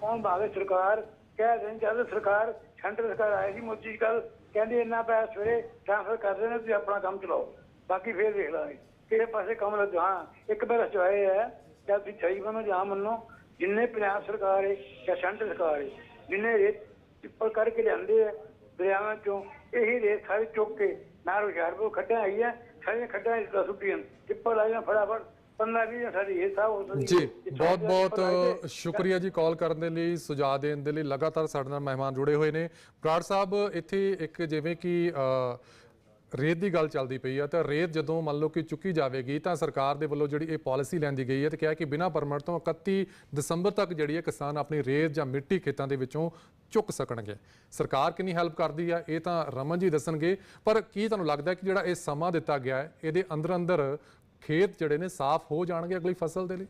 ਕੌਣ ਭਾਵੇਂ ਸਰਕਾਰ ਕਹਿ ਦੇਣ ਜਦ ਸਰਕਾਰ, ਸੈਂਟਰ ਸਰਕਾਰ ਆਈ ਸੀ ਮੋਦੀ ਜੀ ਕੱਲ ਕਹਿੰਦੀ ਇੰਨਾ ਪੈਸਾ ਸਵੇਰੇ ਟ੍ਰਾਂਸਫਰ ਕਰ ਦੇਣਾ, ਤੁਸੀਂ ਆਪਣਾ ਕੰਮ ਚਲਾਓ। ਬਾਕੀ ਫੇਰ ਦੇਖ ਲਾਂਗੇ। ਕਿਹੜੇ ਪਾਸੇ ਕੰਮ ਲੱਗਾ ਹਾਂ, ਇੱਕ ਮੇਰਾ ਚੁਆਏ ਹੈ, ਜਾਂ ਤੁਸੀਂ ਸਹੀ ਮੰਨੋ ਜਾਂ ਮੰਨੋ, ਜਿੰਨੇ ਪੰਜਾਬ ਸਰਕਾਰ ਹੈ ਜਾਂ ਸੈਂਟਰ ਸਰਕਾਰ ਹੈ ਜਿੰਨੇ ਰੇਤ ਟਿੱਪਰ ਕਰਕੇ ਲਿਆਂਦੇ ਆ ਦਰਿਆਵਾਂ ਚੋਂ, ਇਹੀ ਰੇਤ ਸਾਰੀ ਚੁੱਕ ਕੇ ਨਾਲ ਹੁਸ਼ਿਆਰਪੁਰ ਖੱਡਾਂ ਆਈ ਹੈ ਸਾਰੀਆਂ ਖੱਡਾਂ ਇਸ ਦਾ ਸੁੱਟੀਆਂ। ਟਿੱਪਰ ਲਾਈਆਂ ਫਟਾਫਟ 15 20 ਸਾਡੀ ਇਹ ਸਾਹ ਹੋ ਜੀ ਬਹੁਤ ਬਹੁਤ ਸ਼ੁਕਰੀਆ ਜੀ ਕਾਲ ਕਰਨ ਦੇ ਲਈ ਸੁਝਾਅ ਦੇਣ ਦੇ ਲਈ। ਲਗਾਤਾਰ ਸਾਡੇ ਨਾਲ ਮਹਿਮਾਨ ਜੁੜੇ ਹੋਏ ਨੇ। ਬਰਾੜ ਸਾਹਿਬ ਇੱਥੇ ਇੱਕ ਜਿਵੇਂ ਕਿ ਰੇਤ ਦੀ ਗੱਲ ਚੱਲਦੀ ਪਈ ਆ, ਤਾਂ ਰੇਤ ਜਦੋਂ ਮੰਨ ਲਓ ਕਿ ਚੁੱਕੀ ਜਾਵੇਗੀ, ਤਾਂ ਸਰਕਾਰ ਦੇ ਵੱਲੋਂ ਜਿਹੜੀ ਇਹ ਪਾਲਿਸੀ ਲੈਂਦੀ ਗਈ ਹੈ ਤੇ ਕਿਹਾ ਕਿ ਬਿਨਾਂ ਪਰਮਿਟ ਤੋਂ 31 ਦਸੰਬਰ ਤੱਕ ਜਿਹੜੀ ਹੈ ਕਿਸਾਨ ਆਪਣੀ ਰੇਤ ਜਾਂ ਮਿੱਟੀ ਖੇਤਾਂ ਦੇ ਵਿੱਚੋਂ ਚੁੱਕ ਸਕਣਗੇ। ਸਰਕਾਰ ਕਿੰਨੀ ਹੈਲਪ ਕਰਦੀ ਆ, ਇਹ ਤਾਂ ਰਮਨ ਜੀ ਦੱਸਣਗੇ, ਪਰ ਕੀ ਤੁਹਾਨੂੰ ਲੱਗਦਾ ਕਿ ਜਿਹੜਾ ਇਹ ਸਮਾਂ ਦਿੱਤਾ ਗਿਆ ਹੈ, ਇਹਦੇ ਅੰਦਰ ਅੰਦਰ ਖੇਤ ਜਿਹੜੇ ਨੇ ਸਾਫ਼ ਹੋ ਜਾਣਗੇ ਅਗਲੀ ਫਸਲ ਦੇ ਲਈ?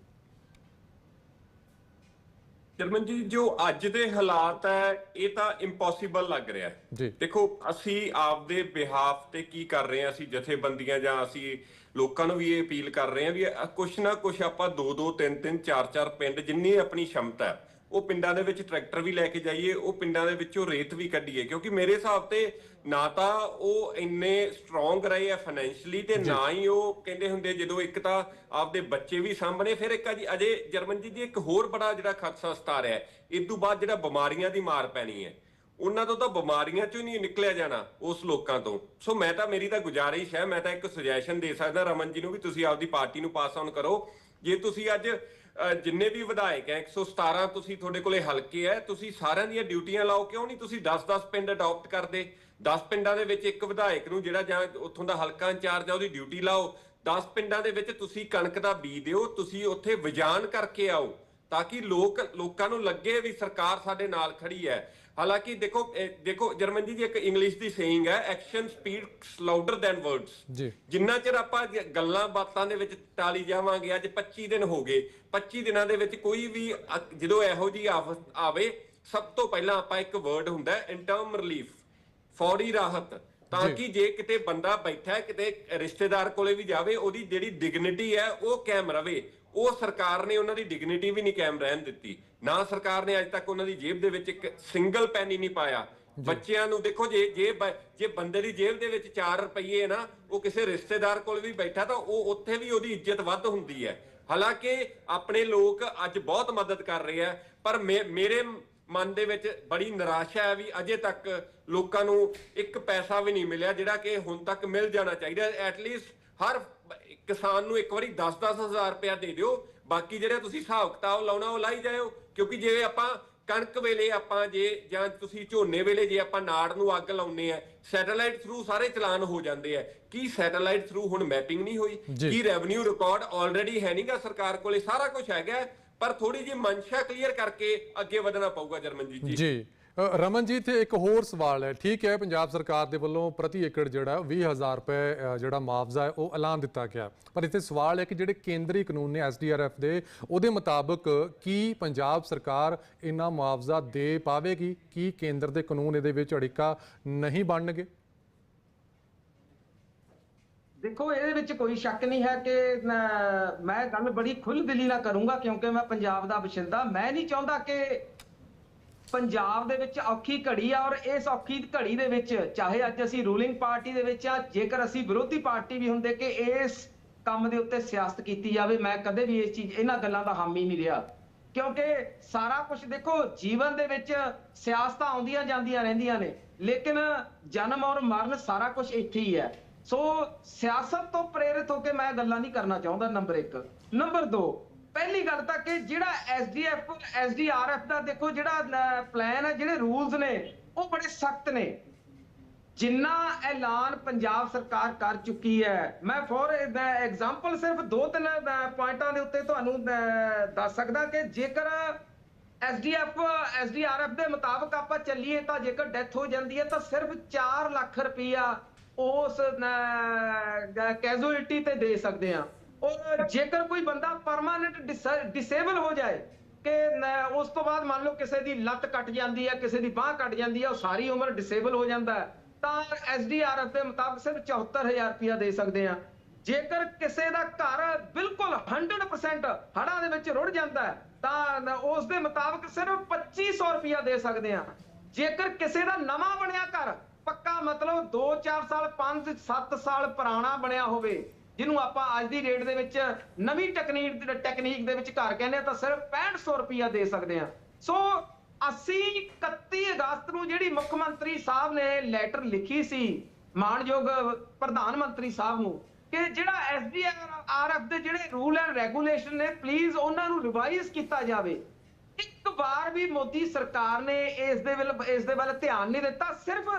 ਜਰਮਨ ਜੀ ਜੋ ਅੱਜ ਦੇ ਹਾਲਾਤ ਹੈ ਇਹ ਤਾਂ ਇੰਪੋਸੀਬਲ ਲੱਗ ਰਿਹਾ ਹੈ। ਦੇਖੋ ਅਸੀਂ ਆਪਦੇ ਬਿਹਾਫ ਤੇ ਕੀ ਕਰ ਰਹੇ ਹਾਂ ਅਸੀਂ ਜਥੇਬੰਦੀਆਂ ਜਾਂ ਅਸੀਂ ਲੋਕਾਂ ਨੂੰ ਵੀ ਇਹ ਅਪੀਲ ਕਰ ਰਹੇ ਹਾਂ ਵੀ ਕੁਛ ਨਾ ਕੁਛ ਆਪਾਂ ਦੋ ਦੋ ਤਿੰਨ ਤਿੰਨ ਚਾਰ ਚਾਰ ਪਿੰਡ ਜਿੰਨੀ ਆਪਣੀ ਸ਼ਮਤਾ ਹੈ ਉਹ ਪਿੰਡਾਂ ਦੇ ਵਿੱਚ ਟਰੈਕਟਰ ਵੀ ਲੈ ਕੇ ਜਾਈਏ ਉਹ ਪਿੰਡਾਂ ਦੇ ਵਿੱਚੋਂ ਰੇਤ ਵੀ ਕੱਢੀਏ ਕਿਉਂਕਿ ਮੇਰੇ ਹਿਸਾਬ ਤੇ ਨਾ ਤਾਂ ਉਹ ਇੰਨੇ ਸਟਰੋਂਗ ਰਹੇ ਆ ਫਾਈਨੈਂਸ਼ਲੀ ਤੇ ਨਾ ਹੀ ਉਹ ਕਹਿੰਦੇ ਹੁੰਦੇ ਜਦੋਂ ਇੱਕ ਤਾਂ ਆਪਦੇ ਬੱਚੇ ਵੀ ਸਾਂਭਣੇ ਫਿਰ ਇੱਕ ਅਜੇ ਅਜੇ ਜਰਮਨ ਜੀ ਦੀ ਇੱਕ ਹੋਰ ਬੜਾ ਜਿਹੜਾ ਖਦਸ਼ਾ ਸਤਾ ਰਿਹਾ ਹੈ ਇਸ ਤੋਂ ਬਾਅਦ ਜਿਹੜਾ ਬਿਮਾਰੀਆਂ ਦੀ ਮਾਰ ਪੈਣੀ ਹੈ ਉਹਨਾਂ ਤੋਂ ਤਾਂ ਬਿਮਾਰੀਆਂ ਚੋਂ ਨਹੀਂ ਨਿਕਲਿਆ ਜਾਣਾ ਉਸ ਲੋਕਾਂ ਤੋਂ। ਸੋ ਮੈਂ ਤਾਂ ਮੇਰੀ ਤਾਂ ਗੁਜ਼ਾਰਿਸ਼ ਹੈ ਮੈਂ ਤਾਂ ਇੱਕ ਸੁਜੈਸ਼ਨ ਦੇ ਸਕਦਾ ਰਮਨ ਜੀ ਨੂੰ ਵੀ ਤੁਸੀਂ ਆਪਦੀ ਪਾਰਟੀ ਨੂੰ ਪਾਸ ਆਨ ਕਰੋ। ਜੇ ਤੁਸੀਂ ਅੱਜ ਜਿੰਨੇ ਵੀ ਵਿਧਾਇਕ ਹੈ 117 ਤੁਸੀਂ ਤੁਹਾਡੇ ਕੋਲੇ ਹਲਕੇ ਹੈ, ਤੁਸੀਂ ਸਾਰਿਆਂ ਦੀਆਂ ਡਿਊਟੀਆਂ ਲਾਓ, ਕਿਉਂ ਨਹੀਂ ਤੁਸੀਂ 10-10 ਪਿੰਡ ਅਡਾਪਟ ਕਰਦੇ? 10 ਪਿੰਡਾਂ ਦੇ ਵਿੱਚ ਇੱਕ ਵਿਧਾਇਕ ਨੂੰ ਜਿਹੜਾ ਜਾਂ ਉੱਥੋਂ ਦਾ ਹਲਕਾ ਇੰਚਾਰਜ ਆ, ਉਹਦੀ ਡਿਊਟੀ ਲਾਓ। 10 ਪਿੰਡਾਂ ਦੇ ਵਿੱਚ ਤੁਸੀਂ ਕਣਕ ਦਾ ਬੀਜ ਦਿਓ, ਤੁਸੀਂ ਉੱਥੇ ਵਿਜਾਨ ਕਰਕੇ ਆਓ, ਤਾਂ ਕਿ ਲੋਕ, ਲੋਕਾਂ ਨੂੰ ਲੱਗੇ ਵੀ ਸਰਕਾਰ ਸਾਡੇ ਨਾਲ ਖੜੀ ਹੈ। ਹਾਲਾਂਕਿ ਦੇਖੋ ਦੇਖੋ ਜਰਮਨ ਜੀ ਦੀ ਇੱਕ ਇੰਗਲਿਸ਼ ਦੀ ਸੇਇੰਗ ਹੈ action speaks louder than words ਜੀ। ਜਿੰਨਾ ਚਿਰ ਆਪਾਂ ਗੱਲਾਂ ਬਾਤਾਂ ਦੇ ਵਿੱਚ ਟਾਲੀ ਜਾਵਾਂਗੇ ਅੱਜ 25 ਦਿਨ ਹੋ ਗਏ। 25 ਦਿਨਾਂ ਦੇ ਵਿੱਚ ਕੋਈ ਵੀ ਜਦੋਂ ਇਹੋ ਜੀ ਆਵੇ ਸਭ ਤੋਂ ਪਹਿਲਾਂ ਆਪਾਂ ਇੱਕ ਵਰਡ ਹੁੰਦਾ ਇੰਟਰਮ ਰਿਲੀਫ ਫੌਰੀ ਰਾਹਤ। ਤਾਂ। ਕਿ ਜੇ ਕਿਤੇ ਬੰਦਾ ਬੈਠਾ ਕਿਤੇ ਰਿਸ਼ਤੇਦਾਰ ਕੋਲੇ ਵੀ ਜਾਵੇ ਉਹਦੀ ਜਿਹੜੀ ਡਿਗਨਿਟੀ ਹੈ ਉਹ ਕਾਇਮ ਰਵੇ। ਉਹ ਸਰਕਾਰ ਨੇ ਉਹਨਾਂ ਦੀ ਡਿਗਨਿਟੀ ਵੀ ਨਹੀਂ ਕਾਇਮ ਰਹਿਣ ਦਿੱਤੀ। ਨਾ ਸਰਕਾਰ ਨੇ ਅੱਜ ਤੱਕ ਉਹਨਾਂ ਦੀ ਜੇਬ ਦੇ ਵਿੱਚ ਇੱਕ ਸਿੰਗਲ ਪੈਨੀ ਨਹੀਂ ਪਾਇਆ। ਬੱਚਿਆਂ ਨੂੰ ਦੇਖੋ ਜੇ ਜੇ ਜੇ ਬੰਦੇ ਦੀ ਜੇਬ ਦੇ ਵਿੱਚ 4 ਰੁਪਏ ਹੈ ਨਾ ਉਹ ਕਿਸੇ ਰਿਸ਼ਤੇਦਾਰ ਕੋਲ ਵੀ ਬੈਠਾ ਤਾਂ ਉਹ ਉੱਥੇ ਵੀ ਉਹਦੀ ਇੱਜ਼ਤ ਵੱਧ ਹੁੰਦੀ ਹੈ। ਹਾਲਾਂਕਿ ਆਪਣੇ ਲੋਕ ਅੱਜ ਬਹੁਤ ਮਦਦ ਕਰ ਰਹੇ ਆ ਪਰ ਮੇਰੇ ਮਨ ਦੇ ਵਿੱਚ ਬੜੀ ਨਿਰਾਸ਼ਾ ਹੈ ਵੀ ਅਜੇ ਤੱਕ ਲੋਕਾਂ ਨੂੰ ਇੱਕ ਪੈਸਾ ਵੀ ਨਹੀਂ ਮਿਲਿਆ ਜਿਹੜਾ ਕਿ ਹੁਣ ਤੱਕ ਮਿਲ ਜਾਣਾ ਚਾਹੀਦਾ। ਐਟਲੀਸਟ ਹਰ ਕਿਸਾਨ ਨੂੰ ਇੱਕ ਵਾਰੀ 10-10 ਹਜ਼ਾਰ ਰੁਪਇਆ ਦੇ ਦਿਓ ਬਾਕੀ ਜਿਹੜਾ ਤੁਸੀਂ ਹਿਸਾਬ ਕਿਤਾਬ ਲਾਉਣਾ ਉਹ ਲਾਈ ਜਾਇਓ ਕਿਉਂਕਿ ਜਿਵੇਂ ਆਪਾਂ ਕਣਕ ਵੇਲੇ ਆਪਾਂ ਜੇ ਜਾਂ ਤੁਸੀਂ ਝੋਨੇ ਵੇਲੇ ਜੇ ਆਪਾਂ ਨਾੜ ਨੂੰ ਅੱਗ ਲਾਉਨੇ ਆ ਸੈਟੇਲਾਈਟ ਥਰੂ ਸਾਰੇ ਚਲਾਨ ਹੋ ਜਾਂਦੇ ਆ। ਕੀ ਸੈਟੇਲਾਈਟ ਥਰੂ ਹੁਣ ਮੈਪਿੰਗ ਨਹੀਂ ਹੋਈ? ਜੀ। ਕੀ ਰੈਵਨਿਊ ਰਿਕਾਰਡ ਆਲਰੇਡੀ ਹੈ ਨਹੀਂਗਾ ਸਰਕਾਰ ਕੋਲੇ? ਸਾਰਾ ਕੁਝ ਹੈਗਾ ਪਰ ਥੋੜੀ ਜਿਹੀ ਮਨਸ਼ਾ ਕਲੀਅਰ ਕਰਕੇ ਅੱਗੇ ਵਧਣਾ ਪਊਗਾ ਜਰਮਨਜੀਤ ਜੀ। ਜੀ। ਅ, ਰਮਨ ਜੀ ਤੇ ਇੱਕ ਹੋਰ ਸਵਾਲ ਹੈ। ਠੀਕ ਹੈ ਪੰਜਾਬ ਸਰਕਾਰ ਦੇ ਵੱਲੋਂ ਪ੍ਰਤੀ ਏਕੜ ਜਿਹੜਾ 20000 ਰੁਪਏ ਜਿਹੜਾ ਮੁਆਵਜ਼ਾ ਹੈ ਉਹ ਐਲਾਨ ਦਿੱਤਾ ਗਿਆ। ਪਰ ਇੱਥੇ ਸਵਾਲ ਹੈ ਕਿ ਜਿਹੜੇ ਕੇਂਦਰੀ ਕਾਨੂੰਨ ਨੇ ਐਸਡੀਆਰਐਫ ਦੇ ਉਹਦੇ ਮੁਤਾਬਕ ਕੀ ਪੰਜਾਬ ਸਰਕਾਰ ਇੰਨਾ ਮੁਆਵਜ਼ਾ ਦੇ ਪਾਵੇਗੀ? ਕੀ ਕੇਂਦਰ ਦੇ ਕਾਨੂੰਨ ਇਹਦੇ ਵਿੱਚ ਅੜਿੱਕਾ ਨਹੀਂ ਬਣਨਗੇ? ਦੇਖੋ ਇਹਦੇ ਵਿੱਚ ਕੋਈ ਸ਼ੱਕ ਨਹੀਂ ਹੈ ਕਿ ਮੈਂ ਗੱਲ ਬੜੀ ਖੁੱਲ੍ਹ-ਦਿਲੀ ਨਾਲ ਕਰੂੰਗਾ ਕਿਉਂਕਿ ਮੈਂ ਪੰਜਾਬ ਦਾ ਵਸਿੰਦਾ ਮੈਂ ਨਹੀਂ ਚਾਹੁੰਦਾ ਕਿ ਪੰਜਾਬ ਦੇ ਵਿੱਚ ਔਖੀ ਘੜੀ ਆ ਔਰ ਇਸ ਔਖੀ ਘੜੀ ਦੇ ਵਿੱਚ ਚਾਹੇ ਅੱਜ ਅਸੀਂ ਰੂਲਿੰਗ ਪਾਰਟੀ ਦੇ ਵਿੱਚ ਆ, ਜੇਕਰ ਅਸੀਂ ਵਿਰੋਧੀ ਪਾਰਟੀ ਵੀ ਹੁੰਦੇ ਕਿ ਇਸ ਕੰਮ ਦੇ ਉੱਤੇ ਸਿਆਸਤ ਕੀਤੀ ਜਾਵੇ, ਮੈਂ ਕਦੇ ਵੀ ਇਸ ਚੀਜ਼, ਇਹਨਾਂ ਗੱਲਾਂ ਦਾ ਹਾਮੀ ਨਹੀਂ ਰਿਹਾ। ਕਿਉਂਕਿ ਸਾਰਾ ਕੁਝ ਦੇਖੋ, ਜੀਵਨ ਦੇ ਵਿੱਚ ਸਿਆਸਤਾਂ ਆਉਂਦੀਆਂ ਜਾਂਦੀਆਂ ਰਹਿੰਦੀਆਂ ਨੇ, ਲੇਕਿਨ ਜਨਮ ਔਰ ਮਰਨ ਸਾਰਾ ਕੁਝ ਇੱਥੇ ਹੀ ਹੈ। ਸੋ ਸਿਆਸਤ ਤੋਂ ਪ੍ਰੇਰਿਤ ਹੋ ਕੇ ਮੈਂ ਗੱਲਾਂ ਨਹੀਂ ਕਰਨਾ ਚਾਹੁੰਦਾ ਨੰਬਰ 1 ਨੰਬਰ 2 ਪਹਿਲੀ ਗੱਲ ਤਾਂ ਕਿ ਜਿਹੜਾ ਐਸਡੀਐਫ ਐਸਡੀਆਰਐਫ ਦਾ ਦੇਖੋ ਜਿਹੜਾ ਪਲਾਨ ਹੈ ਜਿਹੜੇ ਰੂਲਸ ਨੇ ਉਹ ਬੜੇ ਸਖਤ ਨੇ। ਜਿੰਨਾ ਐਲਾਨ ਪੰਜਾਬ ਸਰਕਾਰ ਕਰ ਚੁੱਕੀ ਹੈ ਮੈਂ ਫੋਰ ਐਗਜ਼ਾਮਪਲ ਸਿਰਫ ਦੋ ਤਿੰਨ ਪੁਆਇੰਟਾਂ ਦੇ ਉੱਤੇ ਤੁਹਾਨੂੰ ਅਹ, ਦੱਸ ਸਕਦਾ ਕਿ ਜੇਕਰ ਐਸਡੀਐਫ ਐਸਡੀਆਰਐਫ ਦੇ ਮੁਤਾਬਕ ਆਪਾਂ ਚੱਲੀਏ ਤਾਂ ਜੇਕਰ ਡੈਥ ਹੋ ਜਾਂਦੀ ਹੈ ਤਾਂ ਸਿਰਫ 4 ਲੱਖ ਰੁਪਈਆ ਉਸ ਕੈਜ਼ੁਅਲਟੀ ਤੇ ਦੇ ਸਕਦੇ ਆ ਔਰ ਜੇਕਰ ਕੋਈ ਬੰਦਾ ਪਰਮਾਨੈਂਟ ਡਿਸੇਬਲ ਹੋ ਜਾਏ, ਕਿ ਉਸ ਤੋਂ ਬਾਅਦ ਮੰਨ ਲਓ ਕਿਸੇ ਦੀ ਲੱਤ ਕੱਟ ਜਾਂਦੀ ਹੈ, ਕਿਸੇ ਦੀ ਬਾਹ ਕੱਟ ਜਾਂਦੀ ਹੈ, ਉਹ ਸਾਰੀ ਉਮਰ ਡਿਸੇਬਲ ਹੋ ਜਾਂਦਾ ਤਾਂ ਐਸਡੀਆਰਐਫ ਦੇ ਮੁਤਾਬਕ ਸਿਰਫ 74000 ਰੁਪਇਆ ਦੇ ਸਕਦੇ ਆ ਜੇਕਰ ਕਿਸੇ ਦਾ ਘਰ ਬਿਲਕੁਲ 100% ਹੜ੍ਹਾਂ ਦੇ ਵਿੱਚ ਰੁੜ ਜਾਂਦਾ ਤਾਂ ਉਸ ਦੇ ਮੁਤਾਬਕ ਸਿਰਫ 2500 ਰੁਪਇਆ ਦੇ ਸਕਦੇ ਆ ਜੇਕਰ ਕਿਸੇ ਦਾ ਨਵਾਂ ਬਣਿਆ ਘਰ, ਪੱਕਾ ਮਤਲਬ 2-4 ਸਾਲ 5-7 ਸਾਲ ਪੁਰਾਣਾ ਬਣਿਆ ਹੋਵੇ ਜਿਹਨੂੰ ਆਪਾਂ ਅੱਜ ਦੀ ਡੇਟ ਦੇ ਵਿੱਚ ਨਵੀਂ ਟੈਕਨੀਕ ਟੈਕਨੀਕ ਦੇ ਵਿੱਚ ਘਰ ਕਹਿੰਦੇ ਆ, ਤਾਂ ਸਿਰਫ 6500 ਰੁਪਇਆ ਦੇ ਸਕਦੇ ਆ। ਸੋ ਅਸੀਂ 31 ਅਗਸਤ ਨੂੰ ਜਿਹੜੀ ਮੁੱਖ ਮੰਤਰੀ ਸਾਹਿਬ ਨੇ ਲੈਟਰ ਲਿਖੀ ਸੀ ਮਾਨਯੋਗ ਪ੍ਰਧਾਨ ਮੰਤਰੀ ਸਾਹਿਬ ਨੂੰ, ਕਿ ਜਿਹੜਾ ਐਸਡੀਆਰਐਫ ਦੇ ਜਿਹੜੇ ਰੂਲ ਐਂਡ ਰੈਗੂਲੇਸ਼ਨ ਨੇ ਪਲੀਜ਼ ਉਹਨਾਂ ਨੂੰ ਰਿਵਾਈਜ਼ ਕੀਤਾ ਜਾਵੇ। ਇੱਕ ਵਾਰ ਵੀ ਮੋਦੀ ਸਰਕਾਰ ਨੇ ਇਸ ਦੇ ਵੱਲ ਇਸ ਦੇ ਵੱਲ ਧਿਆਨ ਨਹੀਂ ਦਿੱਤਾ, ਸਿਰਫ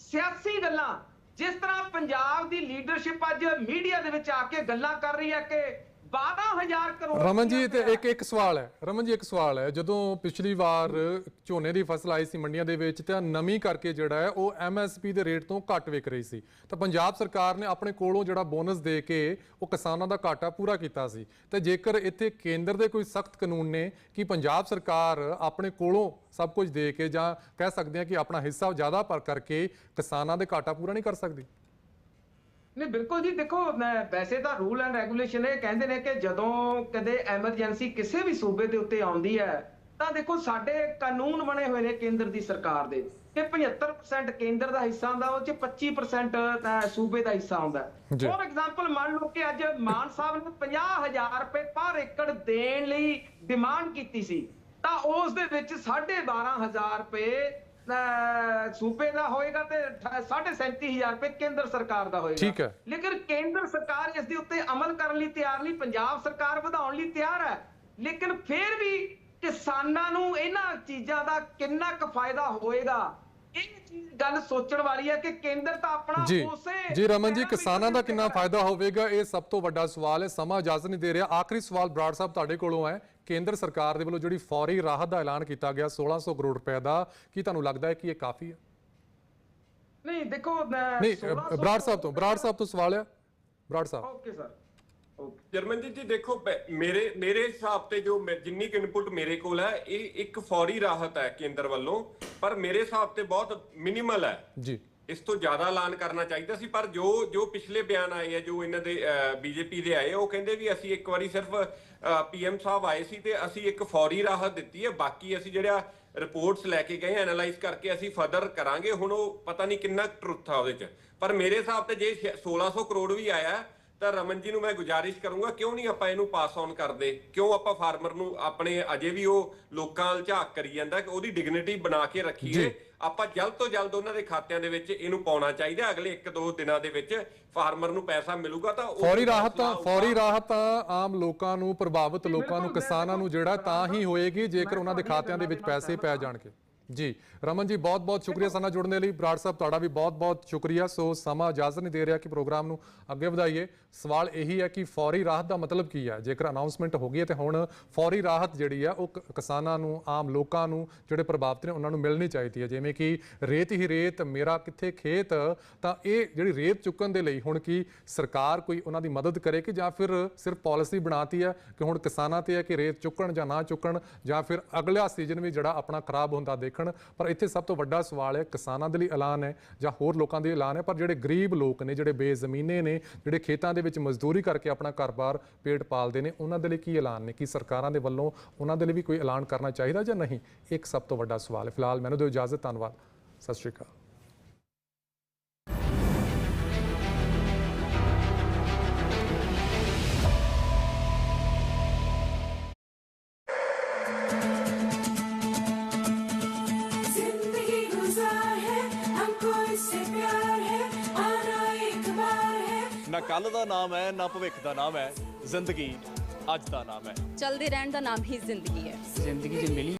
ਸਿਆਸੀ ਗੱਲਾਂ ਜਿਸ ਤਰ੍ਹਾਂ ਪੰਜਾਬ ਦੀ ਲੀਡਰਸ਼ਿਪ ਅੱਜ ਮੀਡੀਆ ਦੇ ਵਿੱਚ ਆ ਕੇ ਗੱਲਾਂ ਕਰ ਰਹੀ ਹੈ ਕਿ 12000 ਕਰੋੜ ਰਮਨ ਜੀ ਤੇ ਇੱਕ ਇੱਕ ਸਵਾਲ ਹੈ। ਰਮਨ ਜੀ ਇੱਕ ਸਵਾਲ ਹੈ। ਜਦੋਂ ਪਿਛਲੀ ਵਾਰ ਝੋਨੇ ਦੀ ਫਸਲ ਆਈ ਸੀ ਮੰਡੀਆਂ ਦੇ ਵਿੱਚ ਤਾਂ ਨਮੀ ਕਰਕੇ ਜਿਹੜਾ ਹੈ ਉਹ ਐਮਐਸਪੀ ਦੇ ਰੇਟ ਤੋਂ ਘੱਟ ਵਿਕ ਰਹੀ ਸੀ। ਤਾਂ ਪੰਜਾਬ ਸਰਕਾਰ ਨੇ ਆਪਣੇ ਕੋਲੋਂ ਜਿਹੜਾ ਬੋਨਸ ਦੇ ਕੇ ਉਹ ਕਿਸਾਨਾਂ ਦਾ ਘਾਟਾ ਪੂਰਾ ਕੀਤਾ ਸੀ। ਤੇ ਜੇਕਰ ਇੱਥੇ ਕੇਂਦਰ ਦੇ ਕੋਈ ਸਖਤ ਕਾਨੂੰਨ ਨੇ ਕਿ ਪੰਜਾਬ ਸਰਕਾਰ ਆਪਣੇ ਕੋਲੋਂ ਸਭ ਕੁਝ ਦੇ ਕੇ ਜਾਂ ਕਹਿ ਸਕਦੇ ਹਾਂ ਕਿ ਆਪਣਾ ਹਿੱਸਾ ਜ਼ਿਆਦਾ ਪਰ ਕਰਕੇ ਕਿਸਾਨਾਂ ਦੇ ਘਾਟਾ ਪੂਰਾ ਨਹੀਂ ਕਰ ਸਕਦੀ? ਨਹੀਂ ਬਿਲਕੁਲ ਜੀ ਦੇਖੋ ਮੈਂ- ਵੈਸੇ ਤਾਂ ਰੂਲ ਐਂਡ ਰੈਗੂਲੇਸ਼ਨ ਇਹ ਕਹਿੰਦੇ ਨੇ ਕਿ ਜਦੋਂ ਕਦੇ ਐਮਰਜੈਂਸੀ ਕਿਸੇ ਵੀ ਸੂਬੇ ਦੇ ਉੱਤੇ ਆਉਂਦੀ ਹੈ ਤਾਂ ਦੇਖੋ ਸਾਡੇ ਕਾਨੂੰਨ ਬਣੇ ਹੋਏ ਨੇ ਕੇਂਦਰ ਦੀ ਸਰਕਾਰ ਦੇ ਕਿ 75% ਕੇਂਦਰ ਦਾ ਹਿੱਸਾ ਹੁੰਦਾ ਉਹ ਚ 25% ਤਾਂ ਸੂਬੇ ਦਾ ਹਿੱਸਾ ਹੁੰਦਾ ਜੀ। ਫੋਰ ਐਗਜ਼ਾਮਪਲ ਮੰਨ ਲਓ ਕਿ ਅੱਜ ਮਾਨ ਸਾਹਿਬ ਨੇ 50000 ਰੁਪਏ ਪਰ ਏਕੜ ਦੇਣ ਲਈ ਡਿਮਾਂਡ ਕੀਤੀ ਸੀ ਤਾਂ ਉਸ ਦੇ ਵਿੱਚ 12500 ਰੁਪਏ ਸੂਬੇ ਦਾ ਹੋਏਗਾ ਤੇ 37000 ਰੁਪਏ ਕੇਂਦਰ ਸਰਕਾਰ ਦਾ ਹੋਏਗਾ। ਠੀਕ ਹੈ। ਲੇਕਿਨ ਕੇਂਦਰ ਸਰਕਾਰ ਇਸ ਦੇ ਉੱਤੇ ਅਮਲ ਕਰਨ ਲਈ ਤਿਆਰ ਨਹੀਂ ਪੰਜਾਬ ਸਰਕਾਰ ਵਧਾਉਣ ਲਈ ਤਿਆਰ ਹੈ। ਲੇਕਿਨ ਫਿਰ ਵੀ ਕਿਸਾਨਾਂ ਨੂੰ ਇਹਨਾਂ ਚੀਜ਼ਾਂ ਦਾ ਕਿੰਨਾ ਕੁ ਫਾਇਦਾ ਹੋਏਗਾ? ਇਹ ਚੀਜ਼ ਗੱਲ ਸੋਚਣ ਵਾਲੀ ਹੈ ਕਿ ਕੇਂਦਰ ਤਾਂ ਆਪਣਾ ਜੀ ਉਸੇ ਜੀ ਰਮਨ ਜੀ ਕਿਸਾਨਾਂ ਦਾ ਕਿੰਨਾ ਫਾਇਦਾ ਹੋਵੇਗਾ ਇਹ ਸਭ ਤੋਂ ਵੱਡਾ ਸਵਾਲ ਹੈ। ਸਮਾਂ ਇਜਾਜ਼ਤ ਨਹੀਂ ਦੇ ਰਿਹਾ। ਆਖਰੀ ਸਵਾਲ ਬਰਾੜ ਸਾਹਿਬ ਤੁਹਾਡੇ ਕੋਲੋਂ ਹੈ। ਕੇਂਦਰ ਸਰਕਾਰ ਦੇ ਵੱਲੋਂ ਜਿਹੜੀ ਫੌਰੀ ਰਾਹਤ ਦਾ ਐਲਾਨ ਕੀਤਾ ਗਿਆ 1600 ਕਰੋੜ ਰੁਪਏ ਦਾ ਕੀ ਤੁਹਾਨੂੰ ਲੱਗਦਾ ਹੈ ਕਿ ਇਹ ਕਾਫੀ ਹੈ? ਨਹੀਂ ਦੇਖੋ ਨਹੀਂ ਬਰਾੜ ਸਾਹਿਬ ਤੋਂ ਬਰਾੜ ਸਾਹਿਬ ਤੋਂ ਸਵਾਲ ਹੈ। ਬਰਾੜ ਸਾਹਿਬ। Okay sir. Okay. Jarmanjit ji ਦੇਖੋ ਮੇਰੇ ਮੇਰੇ ਹਿਸਾਬ ਤੇ ਜੋ ਜਿੰਨੀ ਕੁ ਇਨਪੁਟ ਮੇਰੇ ਕੋਲ ਹੈ ਇਹ ਇੱਕ ਫੌਰੀ ਰਾਹਤ ਹੈ ਕੇਂਦਰ ਵੱਲੋਂ ਪਰ ਮੇਰੇ ਹਿਸਾਬ ਤੇ ਬਹੁਤ ਮਿਨੀਮਲ ਹੈ। ਜੀ। ਇਸ ਤੋਂ ਜ਼ਿਆਦਾ ਐਲਾਨ ਕਰਨਾ ਚਾਹੀਦਾ ਸੀ, ਪਰ ਜੋ ਜੋ ਪਿਛਲੇ ਬਿਆਨ ਆਏ ਆ, ਜੋ ਇਹਨਾਂ ਦੇ ਬੀਜੇਪੀ ਦੇ ਆਏ ਉਹ ਕਹਿੰਦੇ ਵੀ ਅਸੀਂ ਇੱਕ ਵਾਰੀ ਸਿਰਫ ਪੀਐਮ ਸਾਹਿਬ ਆਏ ਸੀ ਤੇ ਅਸੀਂ ਇੱਕ ਫੌਰੀ ਰਾਹਤ ਦਿੱਤੀ ਹੈ ਬਾਕੀ ਅਸੀਂ ਜਿਹੜਾ ਰਿਪੋਰਟਸ ਲੈ ਕੇ ਗਏ, ਐਨਾਲਾਈਜ਼ ਕਰਕੇ ਅਸੀਂ ਫਰਦਰ ਕਰਾਂਗੇ, ਹੁਣ ਉਹ ਪਤਾ ਨਹੀਂ ਕਿੰਨਾ ਟਰੁੱਥ ਆ ਉਹਦੇ ਚ। ਪਰ ਮੇਰੇ ਹਿਸਾਬ ਤੇ ਜੇ ਛੇ- 1600 ਕਰੋੜ ਵੀ ਆਇਆ, ਤਾਂ ਰਮਨ ਜੀ ਨੂੰ ਮੈਂ ਗੁਜ਼ਾਰਿਸ਼ ਕਰੂੰਗਾ, ਕਿਉਂ ਨਹੀਂ ਆਪਾਂ ਇਹਨੂੰ ਪਾਸ ਔਨ ਕਰਦੇ? ਕਿਉਂ ਆਪਾਂ ਫਾਰਮਰ ਨੂੰ ਆਪਣੇ ਅਜੇ ਵੀ ਉਹ ਲੋਕਾਂ ਨਾਲ ਝਾਕ ਕਰੀ ਜਾਂਦਾ ਕਿ ਉਹਦੀ ਡਿਗਨਿਟੀ ਬਣਾ ਕੇ ਰੱਖੀਏ? ਆਪਾਂ ਜਲਦ ਤੋਂ ਜਲਦ ਉਹਨਾਂ ਦੇ ਖਾਤਿਆਂ ਦੇ ਵਿੱਚ ਇਹਨੂੰ ਪਾਉਣਾ ਚਾਹੀਦਾ ਅਗਲੇ 1-2 ਦਿਨਾਂ ਦੇ ਵਿੱਚ ਫਾਰਮਰ ਨੂੰ ਪੈਸਾ ਮਿਲੂਗਾ ਤਾਂ ਫੌਰੀ ਰਾਹਤ ਫੌਰੀ। ਰਾਹਤ ਆਮ ਲੋਕਾਂ ਨੂੰ ਪ੍ਰਭਾਵਿਤ ਲੋਕਾਂ ਨੂੰ ਕਿਸਾਨਾਂ ਨੂੰ ਜਿਹੜਾ ਤਾਂ ਹੀ ਹੋਏਗੀ ਜੇਕਰ ਉਹਨਾਂ ਦੇ ਖਾਤਿਆਂ ਦੇ ਵਿੱਚ ਪੈਸੇ ਪੈ ਜਾਣਗੇ ਜੀ ਰਮਨ ਜੀ ਬਹੁਤ ਬਹੁਤ ਸ਼ੁਕਰੀਆ ਸਾਡੇ ਨਾਲ ਜੁੜਨ ਦੇ ਲਈ। ਬਰਾੜ ਸਾਹਿਬ ਤੁਹਾਡਾ ਵੀ ਬਹੁਤ ਬਹੁਤ ਸ਼ੁਕਰੀਆ। ਸੋ ਸਮਾਂ ਇਜਾਜ਼ਤ ਨਹੀਂ ਦੇ ਰਿਹਾ ਕਿ ਪ੍ਰੋਗਰਾਮ ਨੂੰ ਅੱਗੇ ਵਧਾਈਏ। ਸਵਾਲ ਇਹੀ ਹੈ ਕਿ ਫੌਰੀ ਰਾਹਤ ਦਾ ਮਤਲਬ ਕੀ ਹੈ? ਜੇਕਰ ਅਨਾਉਂਸਮੈਂਟ ਹੋ ਗਈ ਹੈ ਤੇ ਹੁਣ ਫੌਰੀ ਰਾਹਤ ਜਿਹੜੀ ਹੈ ਉਹ ਕਿਸਾਨਾਂ ਨੂੰ ਆਮ ਲੋਕਾਂ ਨੂੰ ਜਿਹੜੇ ਪ੍ਰਭਾਵਿਤ ਨੇ ਉਹਨਾਂ ਨੂੰ ਮਿਲਣੀ ਚਾਹੀਦੀ ਹੈ। ਜਿਵੇਂ ਕਿ ਰੇਤ ਹੀ ਰੇਤ ਮੇਰਾ ਕਿੱਥੇ ਖੇਤ? ਤਾਂ ਇਹ ਜਿਹੜੀ ਰੇਤ ਚੁੱਕਣ ਦੇ ਲਈ ਹੁਣ ਕੀ ਸਰਕਾਰ ਕੋਈ ਉਹਨਾਂ ਦੀ ਮਦਦ ਕਰੇ ਕਿ ਜਾਂ ਫਿਰ ਸਿਰਫ ਪਾਲਿਸੀ ਬਣਾਤੀ ਹੈ ਕਿ ਹੁਣ ਕਿਸਾਨਾਂ ਤੇ ਹੈ ਕਿ ਰੇਤ ਚੁੱਕਣ ਜਾਂ ਨਾ ਚੁੱਕਣ ਜਾਂ ਫਿਰ ਅਗਲਾ ਸੀਜ਼ਨ ਵੀ ਜਿਹੜਾ ਆਪਣਾ ਖਰਾਬ ਹੁੰਦਾ ਦੇਖਣ ਪਰ ਇੱਥੇ ਸਭ ਤੋਂ ਵੱਡਾ ਸਵਾਲ ਹੈ, ਕਿਸਾਨਾਂ ਦੇ ਲਈ ਐਲਾਨ ਹੈ ਜਾਂ ਹੋਰ ਲੋਕਾਂ ਦੇ ਐਲਾਨ ਹੈ। ਪਰ ਜਿਹੜੇ ਗਰੀਬ ਲੋਕ ਨੇ, ਜਿਹੜੇ ਬੇਜ਼ਮੀਨੇ ਨੇ, ਜਿਹੜੇ ਖੇਤਾਂ ਦੇ ਵਿੱਚ ਮਜ਼ਦੂਰੀ ਕਰਕੇ ਆਪਣਾ ਘਰ-ਬਾਰ ਪੇਟ ਪਾਲਦੇ ਨੇ, ਉਹਨਾਂ ਦੇ ਲਈ ਕੀ ਐਲਾਨ ਨੇ? ਕੀ ਸਰਕਾਰਾਂ ਦੇ ਵੱਲੋਂ ਉਹਨਾਂ ਦੇ ਲਈ ਵੀ ਕੋਈ ਐਲਾਨ ਕਰਨਾ ਚਾਹੀਦਾ ਜਾਂ ਨਹੀਂ? ਇੱਕ ਸਭ ਤੋਂ ਵੱਡਾ ਸਵਾਲ ਹੈ। ਫਿਲਹਾਲ ਮੈਨੂੰ ਦਿਓ ਇਜਾਜ਼ਤ, ਧੰਨਵਾਦ। ਸਤਿ ਸ਼੍ਰੀ ਅਕਾਲ। ਕੱਲ ਦਾ ਨਾਮ ਹੈ ਨਾ ਭਵਿੱਖ ਦਾ ਨਾਮ ਹੈ ਜ਼ਿੰਦਗੀ ਅੱਜ ਦਾ ਨਾਮ ਹੈ। ਚਲਦੇ ਰਹਿਣ ਦਾ ਨਾਮ ਹੀ ਜ਼ਿੰਦਗੀ ਹੈ। ਜ਼ਿੰਦਗੀ 'ਚ ਮਿਲੀ